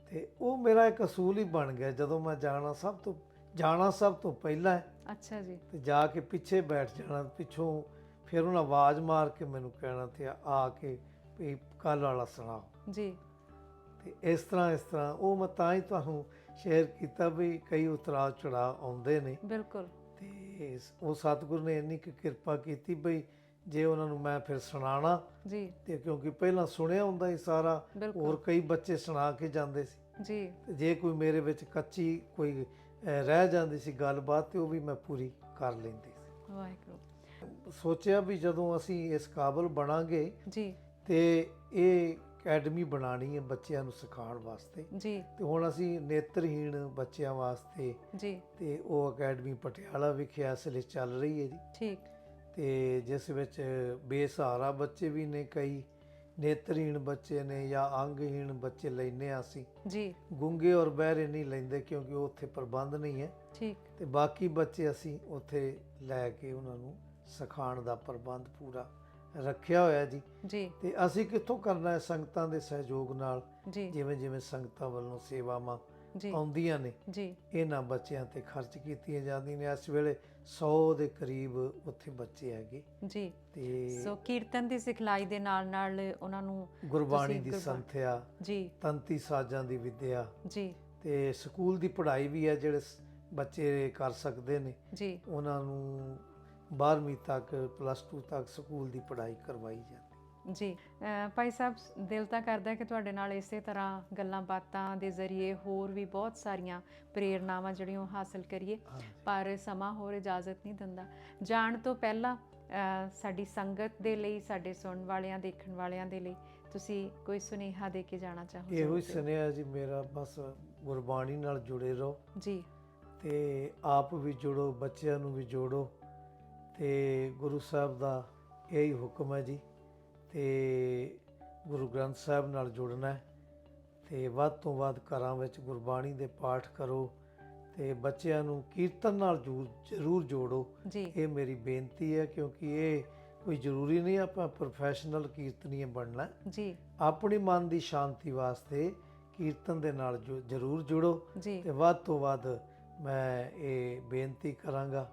A: ਤੇ ਉਹ ਮੇਰਾ ਇੱਕ ਅਸੂਲ ਹੀ ਬਣ ਗਿਆ ਜਦੋਂ ਮੈਂ ਜਾਣਾ ਸਭ ਤੋਂ ਜਾਣਾ ਸਭ ਤੋਂ ਪਹਿਲਾਂ
B: ਅੱਛਾ ਜੀ।
A: ਤੇ ਜਾ ਕੇ ਪਿੱਛੇ ਬੈਠ ਜਾਣਾ ਪਿੱਛੋਂ ਫਿਰ ਉਹਨਾਂ ਆਵਾਜ਼ ਮਾਰ ਕੇ ਮੈਨੂੰ ਕਹਿਣਾ ਤੇ ਆ ਕੇ ਵੀ ਕੱਲ ਵਾਲਾ ਸੁਣਾਓ।
B: ਜੀ।
A: ਤੇ ਇਸ ਤਰ੍ਹਾਂ ਇਸ ਤਰ੍ਹਾਂ ਉਹ ਮੈਂ ਤਾਂ ਹੀ ਤੁਹਾਨੂੰ ਸ਼ੇਅਰ ਕੀਤਾ ਵੀ ਕਈ ਉਤਰਾਅ ਚੜਾਅ ਆਉਂਦੇ ਨੇ।
B: ਬਿਲਕੁਲ।
A: ਤੇ ਉਹ ਸਤਿਗੁਰੂ ਨੇ ਇੰਨੀ ਕੁ ਕਿਰਪਾ ਕੀਤੀ ਬਈ ਜੇ ਉਹਨਾਂ ਨੂੰ ਮੈਂ ਫਿਰ ਸੁਣਾਣਾ
B: ਜੀ।
A: ਤੇ ਕਿਉਂਕਿ ਪਹਿਲਾਂ ਸੁਣਿਆ ਹੁੰਦਾ ਹੀ ਸਾਰਾ ਹੋਰ ਕਈ ਬੱਚੇ ਸੁਣਾ ਕੇ ਜਾਂਦੇ ਸੀ।
B: ਜੀ।
A: ਤੇ ਜੇ ਕੋਈ ਮੇਰੇ ਵਿੱਚ ਕੱਚੀ ਕੋਈ ਅਹ, ਰਹਿ ਜਾਂਦੀ ਸੀ ਗੱਲਬਾਤ ਤੇ ਉਹ ਵੀ ਮੈਂ ਪੂਰੀ ਕਰ ਲੈਂਦੀ ਸੀ।
B: ਵਾਹਿਗੁਰੂ।
A: ਸੋਚਿਆ ਵੀ ਜਦੋਂ ਅਸੀਂ ਇਸ ਕਾਬਲ ਬਣਾਂਗੇ
B: ਜੀ।
A: ਤੇ ਇਹ ਅਕੈਡਮੀ ਬਣਾਣੀ ਹੈ ਬੱਚਿਆਂ ਨੂੰ ਸਿਖਾਉਣ ਵਾਸਤੇ।
B: ਜੀ।
A: ਤੇ ਹੁਣ ਅਸੀਂ ਨੇਤਰਹੀਣ ਬੱਚਿਆਂ ਵਾਸਤੇ
B: ਜੀ।
A: ਤੇ ਉਹ ਅਕੈਡਮੀ ਪਟਿਆਲਾ ਵਿਖੇ ਇਸ ਲਈ ਚੱਲ ਰਹੀ ਹੈ ਜੀ।
B: ਠੀਕ।
A: ਤੇ ਜਿਸ ਵਿੱਚ ਬੇਸਹਾਰਾ ਬੱਚੇ ਵੀ ਨੇ ਕਈ ਨੇਤਰਹੀਣ ਬੱਚੇ ਨੇ ਜਾਂ ਅੰਗਹੀਣ ਬੱਚੇ ਲੈਨੇ ਆ ਅਸੀਂ।
B: ਜੀ।
A: ਗੁੰਗੇ ਔਰ ਬਹਿਰੇ ਨਹੀਂ ਲੈਂਦੇ ਕਿਉਂਕਿ ਉਹ ਉੱਥੇ ਪ੍ਰਬੰਧ ਨਹੀਂ ਹੈ।
B: ਠੀਕ।
A: ਤੇ ਬਾਕੀ ਬੱਚੇ ਅਸੀਂ ਉੱਥੇ ਲੈ ਕੇ ਉਹਨਾਂ ਨੂੰ ਸਿਖਾਉਣ ਦਾ ਪ੍ਰਬੰਧ ਪੂਰਾ ਰੱਖਿਆ ਹੋਇਆ ਜੀ।
B: ਜੀ।
A: ਤੇ ਅਸੀਂ ਕਿੱਥੋਂ ਕਰਨਾ ਹੈ ਸੰਗਤਾਂ ਦੇ ਸਹਿਯੋਗ ਨਾਲ? ਜਿਵੇਂ ਜਿਵੇਂ ਸੰਗਤਾਂ ਵੱਲੋਂ ਸੇਵਾਵਾਂ ਆਉਂਦੀਆਂ ਨੇ
B: ਜੀ।
A: ਇਹਨਾਂ ਬੱਚਿਆਂ ਤੇ ਖਰਚ ਕੀਤੀਆਂ ਜਾਂਦੀਆਂ ਨੇ। ਇਸ ਵੇਲੇ 100 ਦੇ ਕਰੀਬ ਉੱਥੇ ਬੱਚੇ ਹੈਗੇ।
B: ਜੀ।
A: ਤੇ
B: ਸੋ ਕੀਰਤਨ ਦੀ ਸਿਖਲਾਈ ਦੇ ਨਾਲ ਨਾਲ ਉਹਨਾਂ ਨੂੰ
A: ਗੁਰਬਾਣੀ ਦੀ ਸੰਥਿਆ
B: ਜੀ।
A: ਤੰਤੀ ਸਾਜ਼ਾਂ ਦੀ ਵਿੱਦਿਆ
B: ਜੀ।
A: ਤੇ ਸਕੂਲ ਦੀ ਪੜ੍ਹਾਈ ਵੀ ਹੈ ਜਿਹੜੇ ਬੱਚੇ ਕਰ ਸਕਦੇ ਨੇ।
B: ਜੀ।
A: ਉਹਨਾਂ ਨੂੰ 12ਵੀਂ ਤੱਕ ਪਲੱਸ 2 ਤੱਕ ਸਕੂਲ ਦੀ ਪੜ੍ਹਾਈ ਕਰਵਾਈ ਜਾਂਦੀ।
B: ਜੀ। ਭਾਈ ਸਾਹਿਬ ਦਿਲ ਤਾਂ ਕਰਦਾ ਕਿ ਤੁਹਾਡੇ ਨਾਲ ਇਸੇ ਤਰ੍ਹਾਂ ਗੱਲਾਂ ਬਾਤਾਂ ਦੇ ਜ਼ਰੀਏ ਹੋਰ ਵੀ ਬਹੁਤ ਸਾਰੀਆਂ ਪ੍ਰੇਰਨਾਵਾਂ ਜਿਹੜੀਆਂ ਉਹ ਹਾਸਲ ਕਰੀਏ। ਪਰ ਸਮਾਂ ਹੋਰ ਇਜਾਜ਼ਤ ਨਹੀਂ ਦਿੰਦਾ। ਜਾਣ ਤੋਂ ਪਹਿਲਾਂ ਸਾਡੀ ਸੰਗਤ ਦੇ ਲਈ ਸਾਡੇ ਸੁਣਨ ਵਾਲਿਆਂ ਦੇਖਣ ਵਾਲਿਆਂ ਦੇ ਲਈ ਤੁਸੀਂ ਕੋਈ ਸੁਨੇਹਾ ਦੇ ਕੇ ਜਾਣਾ ਚਾਹੋ
A: ਇਹੋ ਹੀ। ਸੁਨੇਹਾ ਜੀ ਮੇਰਾ ਬਸ ਗੁਰਬਾਣੀ ਨਾਲ ਜੁੜੇ ਰਹੋ।
B: ਜੀ।
A: ਤੇ ਆਪ ਵੀ ਜੁੜੋ ਬੱਚਿਆਂ ਨੂੰ ਵੀ ਜੋੜੋ। ਤੇ ਗੁਰੂ ਸਾਹਿਬ ਦਾ ਇਹੀ ਹੁਕਮ ਹੈ ਜੀ। ਤੇ ਗੁਰੂ ਗ੍ਰੰਥ ਸਾਹਿਬ ਨਾਲ ਜੁੜਨਾ ਹੈ ਤੇ ਵੱਧ ਤੋਂ ਵੱਧ ਘਰਾਂ ਵਿੱਚ ਗੁਰਬਾਣੀ ਦੇ ਪਾਠ ਕਰੋ ਤੇ ਬੱਚਿਆਂ ਨੂੰ ਕੀਰਤਨ ਨਾਲ ਜ਼ਰੂਰ ਜੋੜੋ। ਇਹ ਮੇਰੀ ਬੇਨਤੀ ਹੈ ਕਿਉਂਕਿ ਇਹ ਕੋਈ ਜ਼ਰੂਰੀ ਨਹੀਂ ਆਪਾਂ ਪ੍ਰੋਫੈਸ਼ਨਲ ਕੀਰਤਨੀਏ ਬਣਨਾ
B: ਜੀ।
A: ਆਪਣੀ ਮਨ ਦੀ ਸ਼ਾਂਤੀ ਵਾਸਤੇ ਕੀਰਤਨ ਦੇ ਨਾਲ ਜ਼ਰੂਰ ਜੁੜੋ। ਤੇ ਵੱਧ ਤੋਂ ਵੱਧ ਮੈਂ ਇਹ ਬੇਨਤੀ ਕਰਾਂਗਾ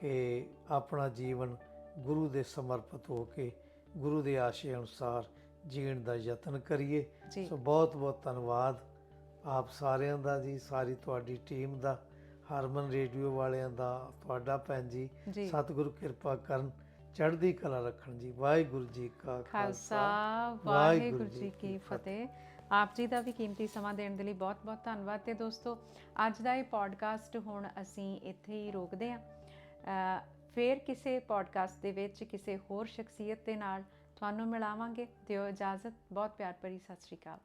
A: ਕਿ ਆਪਣਾ ਜੀਵਨ ਗੁਰੂ ਦੇ ਸਮਰਪਿਤ ਹੋ ਕੇ ਗੁਰੂ ਦੇ ਆਸ਼ੇ ਅਨੁਸਾਰ ਜੀਣ ਦਾ ਯਤਨ ਕਰੀਏ।
B: ਜੀ।
A: ਸੋ ਬਹੁਤ ਬਹੁਤ ਧੰਨਵਾਦ ਆਪ ਸਾਰਿਆਂ ਦਾ ਜੀ ਸਾਰੀ ਤੁਹਾਡੀ ਟੀਮ ਦਾ ਹਰਮਨ ਰੇਡੀਓ ਵਾਲਿਆਂ ਦਾ ਤੁਹਾਡਾ ਭੈਣ ਜੀ।
B: ਜੀ।
A: ਸਤਿਗੁਰੂ ਕਿਰਪਾ ਕਰਨ ਚੜ੍ਹਦੀ ਕਲਾ ਰੱਖਣ ਜੀ। ਵਾਹਿਗੁਰੂ ਜੀ ਕਾ
B: ਖਾਲਸਾ।
A: ਵਾਹਿਗੁਰੂ ਜੀ
B: ਕੀ ਫਤਿਹ। ਆਪ ਜੀ ਦਾ ਵੀ ਕੀਮਤੀ ਸਮਾਂ ਦੇਣ ਦੇ ਲਈ ਬਹੁਤ-ਬਹੁਤ ਧੰਨਵਾਦ। ਤੇ ਦੋਸਤੋ ਅੱਜ ਦਾ ਇਹ ਪੋਡਕਾਸਟ ਹੁਣ ਅਸੀਂ ਇੱਥੇ ਹੀ ਰੋਕਦੇ ਹਾਂ। ਫੇਰ ਕਿਸੇ ਪੋਡਕਾਸਟ ਦੇ ਵਿੱਚ ਕਿਸੇ ਹੋਰ ਸ਼ਖਸੀਅਤ ਦੇ ਨਾਲ ਤੁਹਾਨੂੰ ਮਿਲਾਵਾਂਗੇ। ਦਿਓ ਇਜਾਜ਼ਤ। ਬਹੁਤ ਪਿਆਰ ਭਰੀ ਸਤਿ ਸ਼੍ਰੀ ਅਕਾਲ।